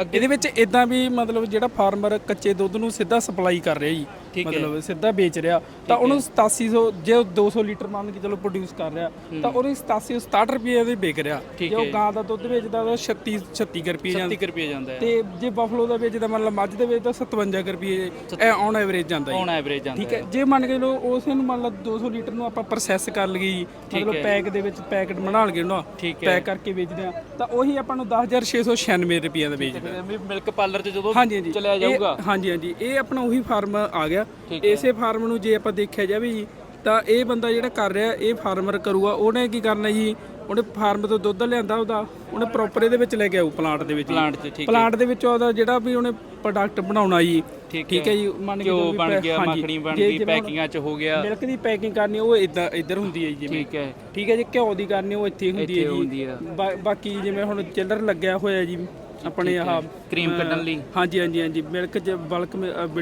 ਇਹਦੇ ਵਿੱਚ ਇਦਾਂ ਵੀ ਮਤਲਬ ਜਿਹੜਾ ਫਾਰਮਰ ਕੱਚੇ ਦੁੱਧ ਨੂੰ ਸਿੱਧਾ ਸਪਲਾਈ ਕਰ ਰਿਹਾ ਜੀ। ਮਤਲਬ ਸਿੱਧਾ ਵੇਚ ਰਿਹਾ ਤਾਂ ਉਹਨੂੰ 8700 ਜੇ ਉਹ 200 ਲੀਟਰ ਮੰਨ ਕੇ ਚਲੋ ਪ੍ਰੋਡਿਊਸ ਕਰ ਰਿਹਾ ਤਾਂ ਉਹਨੂੰ 8767 ਰੁਪਏ ਦੇ ਵਿਕ ਰਿਹਾ। ਜੇ ਉਹ ਹੈ। ਗਾਂ ਦਾ ਦੁੱਧ ਵੇਚਦਾ ਤਾਂ 36 36 ਰੁਪਏ ਜਾਂਦਾ 30 ਰੁਪਏ ਜਾਂਦਾ ਹੈ। ਤੇ ਜੇ ਬਫਲੋ ਦਾ ਵੇਚਦਾ ਮਤਲਬ ਮੱਝ ਦੇ ਵੇਚਦਾ 57 ਰੁਪਏ ਇਹ ਔਨ ਐਵਰੇਜ ਜਾਂਦਾ ਜੀ। ਔਨ ਐਵਰੇਜ ਜਾਂਦਾ ਠੀਕ ਹੈ। ਜੇ ਮੰਨ ਕੇ ਲੋ ਉਸੇ ਨੂੰ ਮੰਨ ਲਾ 200 ਲੀਟਰ ਨੂੰ ਆਪਾਂ ਪ੍ਰੋਸੈਸ ਕਰ ਲਈਏ ਜੀ ਮਤਲਬ ਪੈਕ ਦੇ ਵਿੱਚ ਪੈਕਟ ਬਣਾ ਲਈਏ ਨਾ ਠੀਕ ਹੈ। ਪੈਕ ਕਰਕੇ ਵੇਚਦੇ ਆ ਤਾਂ ਉਹੀ ਆਪਾਂ ਨੂੰ 10696 ਰੁਪਏ ਦਾ ਵੇਚਦਾ। ਹੈ ਮਿਲਕ ਪਾਰਲਰ 'ਚ ਜਦੋਂ ਚਲਿਆ ਜਾਊਗਾ। ਹਾਂਜੀ ਹਾਂਜੀ। ਇਹ ਆਪਣਾ ਉਹੀ ਫਾਰਮ ਆ ਗਿਆ ਠੀਕ ਹੈ। ਇਸੇ ਫਾਰਮ ਨੂੰ ਜੇ ਆਪਾਂ ਦੇਖਿਆ ਜਾਵੇ ਜੀ ਤਾਂ ਇਹ ਬੰਦਾ ਜਿਹੜਾ ਕਰ ਰਿਹਾ ਇਹ ਫਾਰਮਰ ਕਰੂਗਾ। ਉਹਨੇ ਕੀ ਕਰਨਾ ਜੀ? ਉਹਨੇ ਫਾਰਮ ਤੋਂ ਦੁੱਧ ਲਿਆਂਦਾ ਉਹਦਾ ਉਹਨੇ ਪ੍ਰੋਪਰ ਇਹਦੇ ਵਿੱਚ ਲੈ ਕੇ ਆਊ ਪਲਾਂਟ ਦੇ ਵਿੱਚ ਪਲਾਂਟ 'ਚ ਠੀਕ ਪਲਾਂਟ ਦੇ ਵਿੱਚ ਉਹਦਾ ਜਿਹੜਾ ਵੀ ਉਹਨੇ ਪ੍ਰੋਡਕਟ ਬਣਾਉਣਾ ਜੀ। ਠੀਕ ਹੈ। ਜੀ ਮੰਨ ਕੇ ਵੀ ਬਣ ਗਿਆ ਮੱਖਣੀ ਬਣ ਜੇ ਗਈ ਪੈਕਿੰਗਾਂ 'ਚ ਹੋ ਗਿਆ। ਮਿਲਕ ਦੀ ਪੈਕਿੰਗ ਕਰਨੀ ਉਹ ਇਦਾਂ ਇੱਧਰ ਹੁੰਦੀ ਹੈ ਜੀ ਜਿਵੇਂ। ਠੀਕ ਹੈ। ਠੀਕ ਹੈ ਜੀ ਘਿਓ ਦੀ ਕਰਨੀ ਉਹ ਇੱਥੇ ਹੁੰਦੀ ਹੈ ਜੀ। ਬਾਕੀ ਜਿਵੇਂ ਹੁਣ ਚਿਲਰ ਲੱਗਿਆ ਹੋਇਆ ਜੀ ਆਪਣੇ ਆਹ ਕਰੀਮ ਕੱਢਣ ਲਈ। ਹਾਂਜੀ ਹਾਂਜੀ ਹਾਂਜੀ ਮਿਲਕ ਚ ਬਲਕ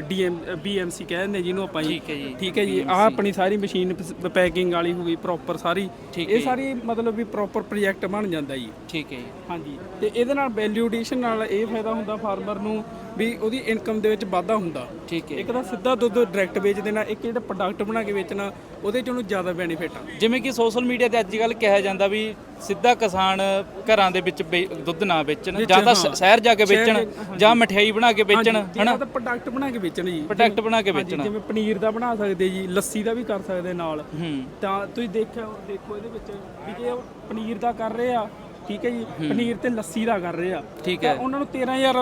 ਡੀਐਮ ਬੀਐਮਸੀ ਕਹਿੰਦੇ ਜਿਹਨੂੰ ਆਪਾਂ ਜੀ। ਠੀਕ ਹੈ ਜੀ ਠੀਕ ਹੈ ਜੀ ਆਹ ਆਪਣੀ ਸਾਰੀ ਮਸ਼ੀਨ ਪੈਕਿੰਗ ਵਾਲੀ ਹੋ ਗਈ ਪ੍ਰੋਪਰ ਸਾਰੀ। ਇਹ ਸਾਰੀ ਮਤਲਬ ਵੀ ਪ੍ਰੋਪਰ ਪ੍ਰੋਜੈਕਟ ਬਣ ਜਾਂਦਾ ਜੀ। ਠੀਕ ਹੈ ਜੀ। ਹਾਂਜੀ ਤੇ ਇਹਦੇ ਨਾਲ ਵੈਲਿਊ ਐਡੀਸ਼ਨ ਨਾਲ ਇਹ ਫਾਇਦਾ ਹੁੰਦਾ ਫਾਰਮਰ ਨੂੰ ਵੀ ਉਹਦੀ ਇਨਕਮ ਦੇ ਵਿੱਚ ਵਾਧਾ ਹੁੰਦਾ। ਠੀਕ ਹੈ। ਇੱਕ ਤਾਂ ਸਿੱਧਾ ਦੁੱਧ ਡਾਇਰੈਕਟ ਵੇਚ ਦੇਣਾ ਇੱਕ ਜਿਹੜਾ ਪ੍ਰੋਡਕਟ ਬਣਾ ਕੇ ਵੇਚਣਾ ਉਹਦੇ ਚ ਉਹਨੂੰ ਜ਼ਿਆਦਾ ਬੈਨੀਫਿਟ ਆ। ਜਿਵੇਂ ਕਿ ਸੋਸ਼ਲ ਮੀਡੀਆ ਤੇ ਅੱਜ ਕੱਲ ਕਿਹਾ ਜਾਂਦਾ ਵੀ ਸਿੱਧਾ ਕਿਸਾਨ ਘਰਾਂ ਦੇ ਵਿੱਚ ਦੁੱਧ ਨਾ ਵੇਚਣ ਜਾਂ ਤਾਂ ਸ਼- ਸ਼ਹਿਰ ਜਾ ਕੇ ਵੇਚਣ ਜਾਂ ਮਠਿਆਈ ਬਣਾ ਕੇ ਵੇਚਣ ਹਨਾ? ਤਾਂ ਪ੍ਰੋਡਕਟ ਬਣਾ ਕੇ ਵੇਚਣ ਜੀ। ਪ੍ਰੋਡਕਟ ਬਣਾ ਕੇ ਹਾਂਜੀ, ਵੇਚਣ। ਜਿਵੇਂ ਪਨੀਰ ਦਾ ਬਣਾ ਸਕਦੇ ਜੀ ਲੱਸੀ ਦਾ ਵੀ ਕਰ ਸਕਦੇ ਨਾਲ। ਹੂੰ। ਤਾਂ ਤੁਸੀਂ ਦੇਖਿਆ ਦੇਖੋ ਇਹਦੇ ਵਿੱਚ ਵੀ ਜੇ ਉਹ ਪਨੀਰ ਦਾ ਕਰ ਰਹੇ ਆ ਠੀਕ ਹੈ ਜੀ ਪਨੀਰ ਤੇ ਲੱਸੀ ਦਾ ਕਰ ਰਹੇ ਆ। ਠੀਕ ਤਾਂ ਹੈ। ਉਹਨਾਂ ਨੂੰ 13000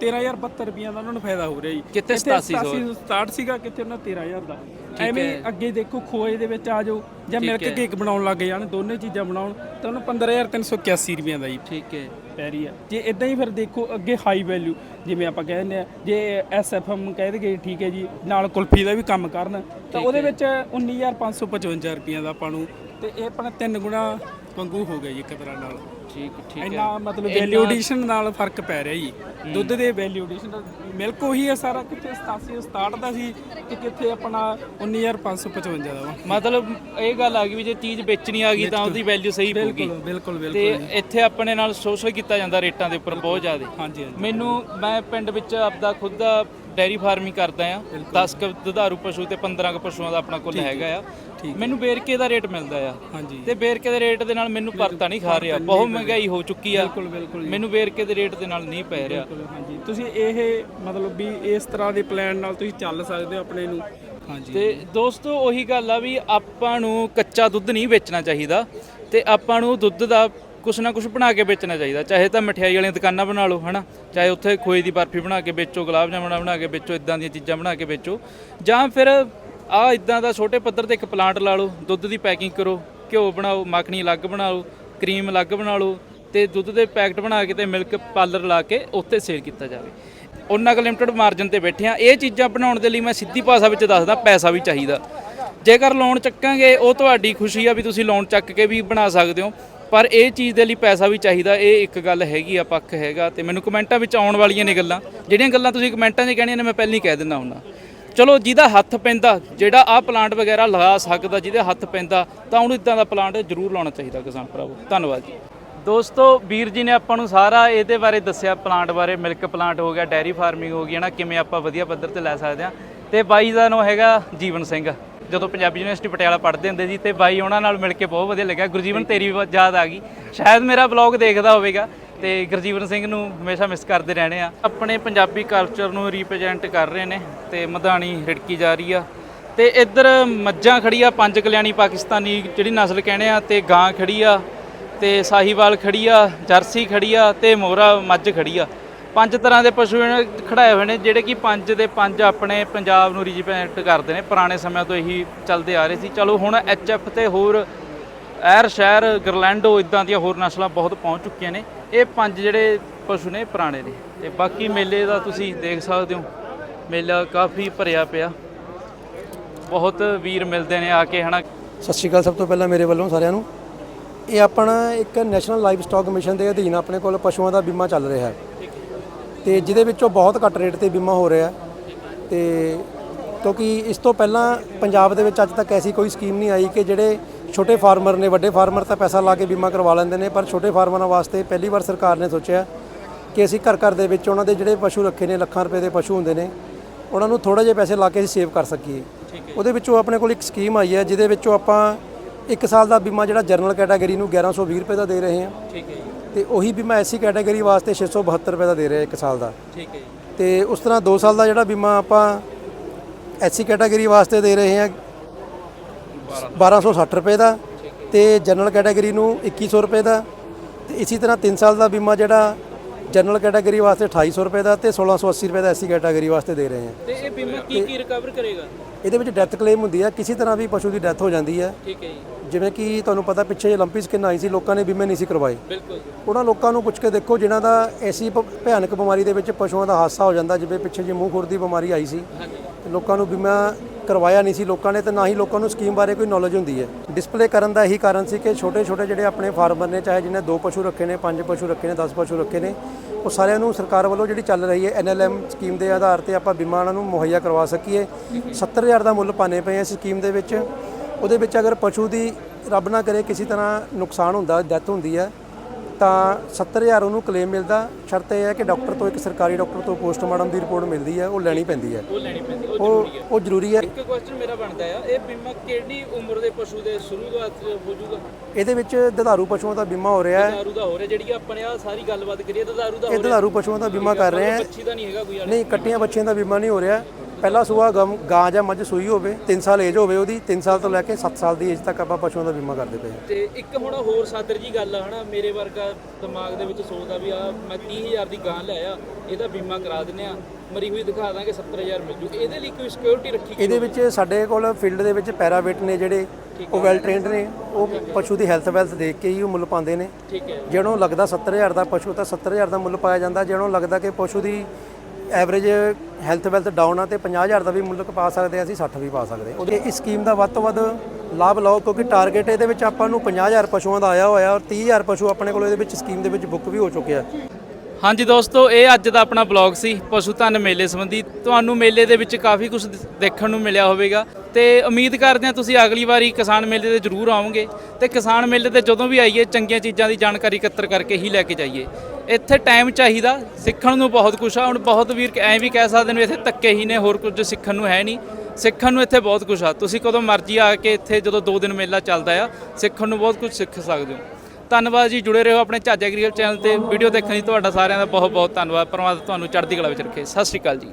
13072 ਰੁਪਈਆ ਦਾ ਉਹਨਾਂ ਨੂੰ ਫਾਇਦਾ ਹੋ ਰਿਹਾ ਜੀ। ਕਿੱਥੇ ਇੱਥੇ 8700 67 ਸੀਗਾ ਕਿੱਥੇ ਉਹਨਾਂ 13000 ਦਾ। ਐਵੇਂ ਅੱਗੇ ਦੇਖੋ ਖੋਏ ਦੇ ਵਿੱਚ ਆ ਜਾਓ ਜਾਂ ਮਿਲਕ ਕੇਕ ਬਣਾਉਣ ਲੱਗ ਜਾਣ ਦੋਨੇ ਚੀਜ਼ਾਂ ਬਣਾਉਣ ਤਾਂ ਉਹਨੂੰ 15381 ਰੁਪਈਆ ਦਾ ਜੀ। ਠੀਕ ਹੈ। ਪੈ ਰਹੀ ਆ। ਜੇ ਇਦਾਂ ਹੀ ਫਿਰ ਦੇਖੋ ਅੱਗੇ ਹਾਈ ਵੈਲਿਊ ਜਿਵੇਂ ਆਪਾਂ ਕਹਿੰਦੇ ਆ ਜੇ ਐਸਐਫਐਮ ਕਹਿ ਦਈਏ ਠੀਕ ਹੈ ਜੀ ਨਾਲ ਕੁਲਫੀ ਦਾ ਵੀ ਕੰਮ ਕਰਨ ਤਾਂ ਉਹਦੇ ਵਿੱਚ 19555 ਰੁਪਈਆ ਦਾ ਆਪਾਂ ਨੂੰ ਤੇ ਇਹ ਆਪਣਾ ਤਿੰਨ ਗੁਣਾ ਵਾਂਗੂ ਹੋ ਗਿਆ ਜੀ ਇੱਕ ਤਰ੍ਹਾਂ ਨਾਲ। ਠੀਕ ਠੀਕ ਇੰਨਾ ਮਤਲਬ ਵੈਲਿਊ ਐਡੀਸ਼ਨ ਨਾਲ ਫ਼ਰਕ ਪੈ ਰਿਹਾ ਜੀ। ਦੁੱਧ ਦੇ ਵੈਲਿਊ ਐਡੀਸ਼ਨ ਮਿਲਕ ਉਹੀ ਹੈ ਸਾਰਾ ਕਿੱਥੇ 87 67 ਦਾ ਸੀ ਤੇ ਕਿੱਥੇ ਆਪਣਾ 19555 ਦਾ ਵਾ। ਮਤਲਬ ਇਹ ਗੱਲ ਆ ਗਈ ਵੀ ਜੇ ਚੀਜ਼ ਵੇਚਣੀ ਆ ਗਈ ਤਾਂ ਉਹਦੀ ਵੈਲਿਊ ਸਹੀ ਪਊਗੀ। ਬਿਲਕੁਲ ਬਿਲਕੁਲ ਤੇ ਬਿਲਕੁਲ ਇੱਥੇ ਆਪਣੇ ਨਾਲ ਸ਼ੋਸ਼ਲ ਕੀਤਾ ਜਾਂਦਾ ਰੇਟਾਂ ਦੇ ਉੱਪਰ ਬਹੁਤ ਜ਼ਿਆਦਾ। ਹਾਂਜੀ ਹਾਂਜੀ। ਮੈਨੂੰ ਮੈਂ ਪਿੰਡ ਵਿੱਚ ਆਪਦਾ ਖੁਦ ਦਾ ਡੈਰੀ ਫਾਰਮਿੰਗ ਕਰਦਾ ਆ 10 ਕ ਦੁਧਾਰੂ ਪਸ਼ੂ ਤੇ 15 ਕ ਪਸ਼ੂਆਂ ਦਾ ਆਪਣਾ ਕੁੱਲ ਹੈਗਾ ਆ। ਮੈਨੂੰ ਵੇਰਕੇ ਦਾ ਰੇਟ ਮਿਲਦਾ ਆ। ਹਾਂਜੀ। ਤੇ ਵੇਰਕੇ ਦੇ ਰੇਟ ਦੇ ਨਾਲ ਮੈਨੂੰ ਪਰਤਾ ਨਹੀਂ ਖਾ ਰਿਹਾ ਬਹੁਤ ਮਹਿੰਗਾਈ ਹੋ ਚੁੱਕੀ ਆ। ਬਿਲਕੁਲ ਬਿਲਕੁਲ ਮੈਨੂੰ ਵੇਰਕੇ ਦੇ ਰੇਟ ਦੇ ਨਾਲ ਨਹੀਂ ਪੈ ਰਿਹਾ। ਹਾਂਜੀ। ਤੁਸੀਂ ਇਹ ਮਤਲਬ ਵੀ ਇਸ ਤਰ੍ਹਾਂ ਦੇ ਪਲਾਨ ਨਾਲ ਤੁਸੀਂ ਚੱਲ ਸਕਦੇ ਹੋ ਆਪਣੇ ਨੂੰ। ਹਾਂਜੀ। ਤੇ ਦੋਸਤੋ ਉਹੀ ਗੱਲ ਆ ਵੀ ਆਪਾਂ ਨੂੰ ਕੱਚਾ ਦੁੱਧ ਨਹੀਂ ਵੇਚਣਾ ਚਾਹੀਦਾ ਤੇ ਆਪਾਂ ਨੂੰ ਦੁੱਧ ਦਾ ਕੁਛ ਨਾ ਕੁਛ ਬਣਾ ਕੇ ਵੇਚਣਾ ਚਾਹੀਦਾ, ਚਾਹੇ ਤਾਂ ਮਠਿਆਈ ਵਾਲੀਆਂ ਦੁਕਾਨਾਂ ਬਣਾ ਲਓ, ਹਨਾ? ਚਾਹੇ ਉੱਥੇ ਖੋਏ ਦੀ ਬਰਫੀ ਬਣਾ ਕੇ ਵੇਚੋ, ਗੁਲਾਬ ਜਾਮਣਾ ਬਣਾ ਕੇ ਵੇਚੋ ਇਦਾਂ ਦੀਆਂ ਚੀਜ਼ਾਂ ਬਣਾ ਕੇ ਵੇਚੋ। ਜਾਂ ਫਿਰ ਆ ਇਦਾਂ ਦਾ ਛੋਟੇ ਪੱਧਰ ਤੇ ਇੱਕ ਪਲਾਂਟ ਲਾ ਲਓ, ਦੁੱਧ ਦੀ ਪੈਕਿੰਗ ਕਰੋ, ਘਿਓ ਬਣਾਓ, ਮੱਖਣੀ ਅਲੱਗ ਬਣਾ ਲਓ, ਕਰੀਮ ਅਲੱਗ ਬਣਾ ਲਓ, ਤੇ ਦੁੱਧ ਦੇ ਪੈਕਟ ਬਣਾ ਕੇ ਤੇ ਮਿਲਕ ਪਾਰਲਰ ਲਾ ਕੇ ਉੱਥੇ ਸੇਲ ਕੀਤਾ ਜਾਵੇ। ਉਹਨਾਂ ਕੁ ਲਿਮਟਿਡ ਮਾਰਜਨ ਤੇ ਬੈਠੇ ਆ। ਇਹ ਚੀਜ਼ਾਂ ਬਣਾਉਣ ਦੇ ਲਈ ਮੈਂ ਸਿੱਧੀ ਭਾਸ਼ਾ ਵਿੱਚ ਦੱਸਦਾ, ਪੈਸਾ ਵੀ ਚਾਹੀਦਾ। ਜੇਕਰ ਲੋਨ ਚੱਕਾਂਗੇ, ਉਹ ਤੁਹਾਡੀ ਖੁਸ਼ੀ ਆ ਵੀ ਤੁਸੀਂ ਲੋਨ ਚੱਕ ਕੇ ਵੀ ਬਣਾ ਸਕਦੇ ਹੋ। ਪਰ ਇਹ ਚੀਜ਼ ਦੇ ਲਈ ਪੈਸਾ ਵੀ ਚਾਹੀਦਾ, ਇਹ ਇੱਕ ਗੱਲ ਹੈਗੀ ਆ, ਪੱਖ ਹੈਗਾ ਤੇ ਮੈਨੂੰ ਕਮੈਂਟਾਂ ਵਿੱਚ ਆਉਣ ਵਾਲੀਆਂ ਨੇ ਗੱਲਾਂ। ਜਿਹੜੀਆਂ ਗੱਲਾਂ ਤੁਸੀਂ ਕਮੈਂਟਾਂ 'ਚ ਕਹਿਣੀਆਂ ਨੇ, ਮੈਂ ਪਹਿਲਾਂ ਹੀ ਕਹਿ ਦਿੰਦਾ ਹੁੰਦਾ। ਚਲੋ, ਜਿਹਦਾ ਹੱਥ ਪੈਂਦਾ, ਜਿਹੜਾ ਆਹ ਪਲਾਂਟ ਵਗੈਰਾ ਲਗਾ ਸਕਦਾ, ਜਿਹਦੇ ਹੱਥ ਪੈਂਦਾ, ਤਾਂ ਉਹਨੂੰ ਇਦਾਂ ਦਾ ਪਲਾਂਟ ਜ਼ਰੂਰ ਲਾਉਣਾ ਚਾਹੀਦਾ ਕਿਸਾਨ ਭਰਾਵੋ। ਧੰਨਵਾਦ ਜੀ। ਦੋਸਤੋ, ਵੀਰ ਜੀ ਨੇ ਆਪਾਂ ਨੂੰ ਸਾਰਾ ਇਹਦੇ ਬਾਰੇ ਦੱਸਿਆ ਪਲਾਂਟ ਬਾਰੇ ਮਿਲਕ ਪਲਾਂਟ ਹੋ ਗਿਆ ਡੈਰੀ ਫਾਰਮਿੰਗ ਹੋ ਗਈ ਹੈ ਨਾ ਕਿਵੇਂ ਆਪਾਂ ਵਧੀਆ ਪੱਧਰ ਤੇ ਲੈ ਸਕਦੇ ਆ ਤੇ ਬਾਈ ਦਾ ਨਾਮ ਹੈਗਾ ਜੀਵਨ ਸਿੰਘ। ਜਦੋਂ ਪੰਜਾਬੀ ਯੂਨੀਵਰਸਿਟੀ ਪਟਿਆਲਾ ਪੜ੍ਹਦੇ ਹੁੰਦੇ ਸੀ ਤੇ ਬਾਈ ਉਹਨਾਂ ਨਾਲ ਮਿਲ ਕੇ ਬਹੁਤ ਵਧੀਆ ਲੱਗਿਆ। ਗੁਰਜੀਵਨ, ਤੇਰੀ ਵੀ ਯਾਦ ਆ ਗਈ। ਸ਼ਾਇਦ ਮੇਰਾ ਬਲੌਗ ਦੇਖਦਾ ਹੋਵੇਗਾ ਤੇ ਗੁਰਜੀਵਨ ਸਿੰਘ ਨੂੰ ਹਮੇਸ਼ਾ ਮਿਸ ਕਰਦੇ ਰਹਿਣੇ ਆ। ਆਪਣੇ ਪੰਜਾਬੀ ਕਲਚਰ ਨੂੰ ਰਿਪਰੈਜ਼ੈਂਟ ਕਰ ਰਹੇ ਨੇ ਤੇ ਮਧਾਣੀ ਹਿੜਕੀ ਜਾ ਰਹੀ ਆ। ਤੇ ਇੱਧਰ ਮੱਝਾਂ ਖੜੀ ਆ ਪੰਜ ਕਲਿਆਣੀ ਪਾਕਿਸਤਾਨੀ ਜਿਹੜੀ ਨਸਲ ਕਹਿੰਦੇ ਆ ਤੇ ਗਾਂ ਖੜੀ ਆ ਤੇ ਸਾਹੀਵਾਲ ਖੜੀ ਆ, ਜਰਸੀ ਖੜੀ ਆ ਤੇ ਮੋਹਰਾ ਮੱਝ ਖੜੀ ਆ। ਪੰਜ ਤਰ੍ਹਾਂ ਦੇ ਪਸ਼ੂ ਇਹਨਾਂ ਖੜਾਏ ਹੋਏ ਨੇ, ਜਿਹੜੇ ਕਿ ਪੰਜ ਦੇ ਪੰਜ ਆਪਣੇ ਪੰਜਾਬ ਨੂੰ ਰਿਪਰੈਜ਼ੈਂਟ ਕਰਦੇ ਨੇ। ਪੁਰਾਣੇ ਸਮਿਆਂ ਤੋਂ ਇਹੀ ਚੱਲਦੇ ਆ ਰਹੇ ਸੀ। ਚਲੋ ਹੁਣ ਐਚਐਫ ਤੇ ਹੋਰ ਐਰ ਸ਼ਹਿਰ ਗਰਲੈਂਡੋ ਇਦਾਂ ਦੀਆਂ ਹੋਰ ਨਸਲਾਂ ਬਹੁਤ ਪਹੁੰਚ ਚੁੱਕੀਆਂ ਨੇ। ਇਹ ਪੰਜ ਜਿਹੜੇ ਪਸ਼ੂ ਨੇ ਪੁਰਾਣੇ ਨੇ। ਤੇ ਬਾਕੀ ਮੇਲੇ ਦਾ ਤੁਸੀਂ ਦੇਖ ਸਕਦੇ ਹੋ। ਮੇਲਾ ਕਾਫੀ ਭਰਿਆ ਪਿਆ। ਬਹੁਤ ਵੀਰ ਮਿਲਦੇ ਨੇ ਆ ਕੇ, ਹਨਾ। ਸਤਿ ਸ਼੍ਰੀ ਅਕਾਲ ਸਭ ਤੋਂ ਪਹਿਲਾਂ ਮੇਰੇ ਵੱਲੋਂ ਸਾਰਿਆਂ ਨੂੰ। ਇਹ ਆਪਣਾ ਇੱਕ ਨੈਸ਼ਨਲ ਲਾਈਵ ਸਟਾਕ ਮਿਸ਼ਨ ਦੇ ਅਧੀਨ ਆਪਣੇ ਕੋਲ ਪਸ਼ੂਆਂ ਦਾ ਬੀਮਾ ਚੱਲ ਰਿਹਾ ਹੈ। ਤੇ ਜਿਹਦੇ ਵਿੱਚੋਂ ਬਹੁਤ ਘੱਟ ਰੇਟ ਤੇ ਬੀਮਾ ਹੋ ਰਿਹਾ ਤੇ ਕਿਉਂਕਿ ਇਸ ਤੋਂ ਪਹਿਲਾਂ ਪੰਜਾਬ ਦੇ ਵਿੱਚ ਅੱਜ ਤੱਕ ਐਸੀ ਕੋਈ ਸਕੀਮ ਨਹੀਂ ਆਈ ਕਿ ਜਿਹੜੇ ਛੋਟੇ ਫਾਰਮਰ ਨੇ ਵੱਡੇ ਫਾਰਮਰ ਤਾਂ ਪੈਸਾ ਲਾ ਕੇ ਬੀਮਾ ਕਰਵਾ ਲੈਂਦੇ ਨੇ ਪਰ ਛੋਟੇ ਫਾਰਮਰਾਂ ਵਾਸਤੇ ਪਹਿਲੀ ਵਾਰ ਸਰਕਾਰ ਨੇ ਸੋਚਿਆ ਕਿ ਅਸੀਂ ਘਰ ਘਰ ਦੇ ਵਿੱਚ ਉਹਨਾਂ ਦੇ ਜਿਹੜੇ ਪਸ਼ੂ ਰੱਖੇ ਨੇ ਲੱਖਾਂ ਰੁਪਏ ਦੇ ਪਸ਼ੂ ਹੁੰਦੇ ਨੇ ਉਹਨਾਂ ਨੂੰ ਥੋੜਾ ਜਿਹੇ ਪੈਸੇ ਲਾ ਕੇ ਅਸੀਂ ਸੇਵ ਕਰ ਸਕੀਏ। ਉਹਦੇ ਵਿੱਚੋਂ ਆਪਣੇ ਕੋਲ ਇੱਕ ਸਕੀਮ ਆਈ ਹੈ ਜਿਹਦੇ ਵਿੱਚੋਂ ਆਪਾਂ 1 ਸਾਲ ਦਾ ਬੀਮਾ ਜਿਹੜਾ ਜਨਰਲ ਕੈਟਾਗਰੀ ਨੂੰ 1120 ਰੁਪਏ ਦਾ ਦੇ ਰਹੇ ਹਾਂ। ਠੀਕ ਹੈ ਤੇ ਉਹੀ ਬੀਮਾ ਐਸੀ ਕੈਟਾਗਰੀ ਵਾਸਤੇ 672 ਰੁਪਏ ਦਾ ਦੇ ਰਹੇ 1 ਸਾਲ ਦਾ। ਠੀਕ ਹੈ ਜੀ। ਤੇ ਉਸ ਤਰ੍ਹਾਂ 2 ਸਾਲ ਦਾ ਜਿਹੜਾ ਬੀਮਾ ਆਪਾਂ ਐਸੀ ਕੈਟਾਗਰੀ ਵਾਸਤੇ ਦੇ ਰਹੇ ਹਾਂ 1260 ਰੁਪਏ ਦਾ ਤੇ ਜਨਰਲ ਕੈਟਾਗਰੀ ਨੂੰ 2100 ਰੁਪਏ ਦਾ ਤੇ ਇਸੇ ਤਰ੍ਹਾਂ 3 ਸਾਲ ਦਾ ਬੀਮਾ ਜਿਹੜਾ ਜਨਰਲ ਕੈਟਾਗਰੀ ਵਾਸਤੇ 2800 ਰੁਪਏ ਦਾ ਤੇ 1680 ਰੁਪਏ ਦਾ ਐਸੀ ਕੈਟਾਗਰੀ ਵਾਸਤੇ ਦੇ ਰਹੇ ਹਾਂ। ਤੇ ਇਹ ਬੀਮਾ ਕੀ ਕੀ ਰਿਕਵਰ ਕਰੇਗਾ? ਇਹਦੇ ਵਿੱਚ ਡੈਥ ਕਲੇਮ ਹੁੰਦੀ ਹੈ ਕਿਸੇ ਤਰ੍ਹਾਂ ਵੀ ਪਸ਼ੂ ਦੀ ਡੈਥ ਹੋ ਜਾਂਦੀ ਹੈ ਠੀਕ ਹੈ ਜੀ। ਜਿਵੇਂ ਕਿ ਤੁਹਾਨੂੰ ਪਤਾ ਪਿੱਛੇ ਜੇ ਲੰਪੀ ਸਕਿਨ ਆਈ ਸੀ ਲੋਕਾਂ ਨੇ ਬੀਮੇ ਨਹੀਂ ਸੀ ਕਰਵਾਏ। ਬਿਲਕੁਲ ਉਹਨਾਂ ਲੋਕਾਂ ਨੂੰ ਪੁੱਛ ਕੇ ਦੇਖੋ ਜਿਨ੍ਹਾਂ ਦਾ ਐਸੀ ਭਿਆਨਕ ਬਿਮਾਰੀ ਦੇ ਵਿੱਚ ਪਸ਼ੂਆਂ ਦਾ ਹਾਦਸਾ ਹੋ ਜਾਂਦਾ ਜਿਵੇਂ ਪਿੱਛੇ ਜੇ ਮੂੰਹ ਖੁਰ ਦੀ ਬਿਮਾਰੀ ਆਈ ਸੀ ਲੋਕਾਂ ਨੂੰ ਬੀਮਾ ਕਰਵਾਇਆ ਨਹੀਂ ਸੀ ਲੋਕਾਂ ਨੇ ਤੇ ਨਾ ਹੀ ਲੋਕਾਂ ਨੂੰ ਸਕੀਮ ਬਾਰੇ ਕੋਈ ਨੌਲੇਜ ਹੁੰਦੀ ਹੈ। ਡਿਸਪਲੇ ਕਰਨ ਦਾ ਇਹੀ ਕਾਰਨ ਸੀ ਕਿ ਛੋਟੇ ਛੋਟੇ ਜਿਹੜੇ ਆਪਣੇ ਫਾਰਮਰ ਨੇ ਚਾਹੇ ਜਿਹਨੇ ਦੋ ਪਸ਼ੂ ਰੱਖੇ ਨੇ ਪੰਜ ਪਸ਼ੂ ਰੱਖੇ ਨੇ 10 ਪਸ਼ੂ ਰੱਖੇ ਨੇ ਉਹ ਸਾਰਿਆਂ ਨੂੰ ਸਰਕਾਰ ਵੱਲੋਂ ਜਿਹੜੀ ਚੱਲ ਰਹੀ ਹੈ ਐਨਐਲਐਮ ਸਕੀਮ ਦੇ ਆਧਾਰ ਤੇ ਆਪਾਂ ਬੀਮਾ ਉਹਨਾਂ ਨੂੰ ਮੁਹੱਈਆ ਕਰਵਾ ਸਕੀਏ। 70000 ਦਾ ਮੁੱਲ ਪਾਣੇ ਪਏ ਇਸ ਸਕੀਮ ਦੇ ਵਿੱਚ। ਉਹਦੇ ਵਿੱਚ ਅਗਰ ਪਸ਼ੂ ਦੀ ਰੱਬ ਨਾ ਕਰੇ ਕਿਸੇ ਤਰ੍ਹਾਂ ਨੁਕਸਾਨ ਹੁੰਦਾ ਡੈਥ ਹੁੰਦੀ ਹੈ ਤਾਂ 70000 ਉਹਨੂੰ ਕਲੇਮ ਮਿਲਦਾ। ਸ਼ਰਤ ਇਹ ਹੈ ਕਿ ਡਾਕਟਰ ਤੋਂ ਇੱਕ ਸਰਕਾਰੀ ਡਾਕਟਰ ਤੋਂ ਪੋਸਟਮਾਰਟਮ ਦੀ ਰਿਪੋਰਟ ਮਿਲਦੀ ਹੈ ਉਹ ਲੈਣੀ ਪੈਂਦੀ ਹੈ। ਉਹ ਲੈਣੀ ਪੈਂਦੀ ਉਹ ਜ਼ਰੂਰੀ ਹੈ। ਇੱਕ ਕੁਐਸਚਨ ਮੇਰਾ ਬਣਦਾ ਆ ਇਹ ਬੀਮਾ ਕਿਹੜੀ ਉਮਰ ਦੇ ਪਸ਼ੂ ਦੇ ਸ਼ੁਰੂਆਤ ਹੋ ਜਾਊਗਾ? ਇਹਦੇ ਵਿੱਚ ਦੁਧਾਰੂ ਪਸ਼ੂਆਂ ਦਾ ਬੀਮਾ ਹੋ ਰਿਹਾ ਹੈ। ਦਾਰੂ ਦਾ ਹੋ ਰਿਹਾ ਜਿਹੜੀ ਆਪਣੇ ਆ ਸਾਰੀ ਗੱਲਬਾਤ ਕਰੀਏ ਤਾਂ ਦਾਰੂ ਦਾ ਹੋ ਇਹ ਦੁਧਾਰੂ ਪਸ਼ੂਆਂ ਦਾ ਬੀਮਾ ਕਰ ਰਹੇ ਹਾਂ। ਬੱਚੀ ਦਾ ਨਹੀਂ ਹੈਗਾ ਕੋਈ ਨਹੀਂ ਕੱਟੀਆਂ ਬੱਚਿਆਂ ਦਾ ਬੀਮਾ ਨਹੀਂ ਹੋ ਰਿਹਾ। ਪਹਿਲਾ ਸੂਆ ਗਮ ਗਾਂ ਜਾਂ ਮੱਝ ਸੂਈ ਹੋਵੇ 3 ਸਾਲ ਏਜ ਹੋਵੇ ਉਹਦੀ 3 ਸਾਲ ਤੋਂ ਲੈ ਕੇ 7 ਸਾਲ ਦੀ ਏਜ ਤੱਕ ਆਪਾਂ ਪਸ਼ੂਆਂ ਦਾ ਬੀਮਾ ਕਰਦੇ ਪਏ ਹਾਂ। ਤੇ ਇੱਕ ਹੁਣ ਹੋਰ ਸਾਦਰ ਜੀ ਗੱਲ ਆ ਹਨਾ ਮੇਰੇ ਵਰਗਾ ਦਿਮਾਗ ਦੇ ਵਿੱਚ ਸੋਚਦਾ ਵੀ ਆ ਮੈਂ 30000 ਦੀ ਗਾਂ ਲਿਆ ਇਹਦਾ ਬੀਮਾ ਕਰਾ ਦਿੰਨੇ ਆ ਮਰੀ ਹੋਈ ਦਿਖਾ ਦਾਂਗੇ 70000 ਮਿਲ ਜੂ ਇਹਦੇ ਲਈ ਕੋਈ ਸਿਕਿਉਰਿਟੀ ਰੱਖੀ ਇਹਦੇ ਵਿੱਚ ਸਾਡੇ ਕੋਲ ਫੀਲਡ ਦੇ ਵਿੱਚ ਪੈਰਾਵੇਟ ਨੇ ਜਿਹੜੇ ਉਹ ਵੈਲ ਟ੍ਰੇਨਡ ਨੇ ਉਹ ਪਸ਼ੂ ਦੀ ਹੈਲਥ ਵੈਲਥ ਦੇਖ ਕੇ ਹੀ ਉਹ ਮੁੱਲ ਪਾਉਂਦੇ ਨੇ। ਠੀਕ ਹੈ। ਜਿਹਨੂੰ ਲੱਗਦਾ 70000 ਦਾ ਪਸ਼ੂ ਤਾਂ 70000 ਦਾ ਮੁੱਲ ਪਾਇਆ ਜਾਂਦਾ। ਜਿਹਨੂੰ ਲੱਗਦਾ ਕਿ ਪਸ਼ੂ ਦੀ ਐਵਰੇਜ ਹੈਲਥ ਵੈਲਥ ਡਾਊਨ ਆ ਤੇ 50000 ਦਾ ਵੀ ਮੁੱਲ ਪਾ ਸਕਦੇ ਆ, ਅਸੀਂ 60 ਵੀ ਪਾ ਸਕਦੇ। ਉਹਦੇ ਇਸ ਸਕੀਮ ਦਾ ਵੱਧ ਤੋਂ ਵੱਧ ਲਾਭ ਲਓ, ਕਿਉਂਕਿ ਟਾਰਗੇਟ ਇਹਦੇ ਵਿੱਚ ਆਪਾਂ ਨੂੰ 50000 ਪਸ਼ੂਆਂ ਦਾ ਆਇਆ ਹੋਇਆ ਔਰ 30000 ਪਸ਼ੂ ਆਪਣੇ ਕੋਲ ਇਹਦੇ ਵਿੱਚ ਸਕੀਮ ਦੇ ਵਿੱਚ ਬੁੱਕ ਵੀ ਹੋ ਚੁੱਕਿਆ ਹਾਂਜੀ ਦੋਸਤੋ, ਇਹ ਅੱਜ ਦਾ ਆਪਣਾ ਬਲੌਗ ਸੀ, ਪਸ਼ੂ ਧਨ ਮੇਲੇ ਸੰਬੰਧੀ। ਤੁਹਾਨੂੰ ਮੇਲੇ ਦੇ ਵਿੱਚ ਕਾਫੀ ਕੁਝ ਦੇਖਣ ਨੂੰ ਮਿਲਿਆ ਹੋਵੇਗਾ। ਤੇ ਉਮੀਦ ਕਰਦੇ ਹਾਂ ਤੁਸੀਂ ਅਗਲੀ ਵਾਰੀ ਕਿਸਾਨ ਮੇਲੇ ਤੇ ਜ਼ਰੂਰ ਆਓਗੇ ਤੇ ਕਿਸਾਨ ਮੇਲੇ ਤੇ ਜਦੋਂ ਵੀ ਆਈਏ ਚੰਗੀਆਂ ਚੀਜ਼ਾਂ ਦੀ ਜਾਣਕਾਰੀ ਇਕੱਤਰ ਕਰਕੇ ਹੀ ਲੈ ਕੇ ਜਾਈਏ। ਇੱਥੇ ਟਾਈਮ ਚਾਹੀਦਾ, ਸਿੱਖਣ ਨੂੰ ਬਹੁਤ ਕੁਝ ਆ। ਹੁਣ ਬਹੁਤ ਵੀਰ ਐਂ ਵੀ ਕਹਿ ਸਕਦੇ ਨੇ ਇੱਥੇ ਧੱਕੇ ਹੀ ਨੇ, ਹੋਰ ਕੁਝ ਸਿੱਖਣ ਨੂੰ ਹੈ ਨਹੀਂ। ਸਿੱਖਣ ਨੂੰ ਇੱਥੇ ਬਹੁਤ ਕੁਝ ਆ। ਤੁਸੀਂ ਕਦੋਂ ਮਰਜ਼ੀ ਆ ਕੇ ਇੱਥੇ ਜਦੋਂ 2 ਦਿਨ ਮੇਲਾ ਚੱਲਦਾ ਆ, ਸਿੱਖਣ ਨੂੰ ਬਹੁਤ ਕੁਝ ਸਿੱਖ ਸਕਦੇ ਹੋ। ਧੰਨਵਾਦ ਜੀ, ਜੁੜੇ ਰਹੋ ਆਪਣੇ ਝਾਜਾ ਐਗਰੀਕਲਚਰ ਚੈਨਲ ਤੇ। ਵੀਡੀਓ ਦੇਖਣ ਲਈ ਤੁਹਾਡਾ ਸਾਰਿਆਂ ਦਾ ਬਹੁਤ ਬਹੁਤ ਧੰਨਵਾਦ। ਪਰਮਾਤਮਾ ਤੁਹਾਨੂੰ ਚੜ੍ਹਦੀ ਕਲਾ ਵਿੱਚ ਰੱਖੇ। ਸਤਿ ਸ਼੍ਰੀ ਅਕਾਲ ਜੀ।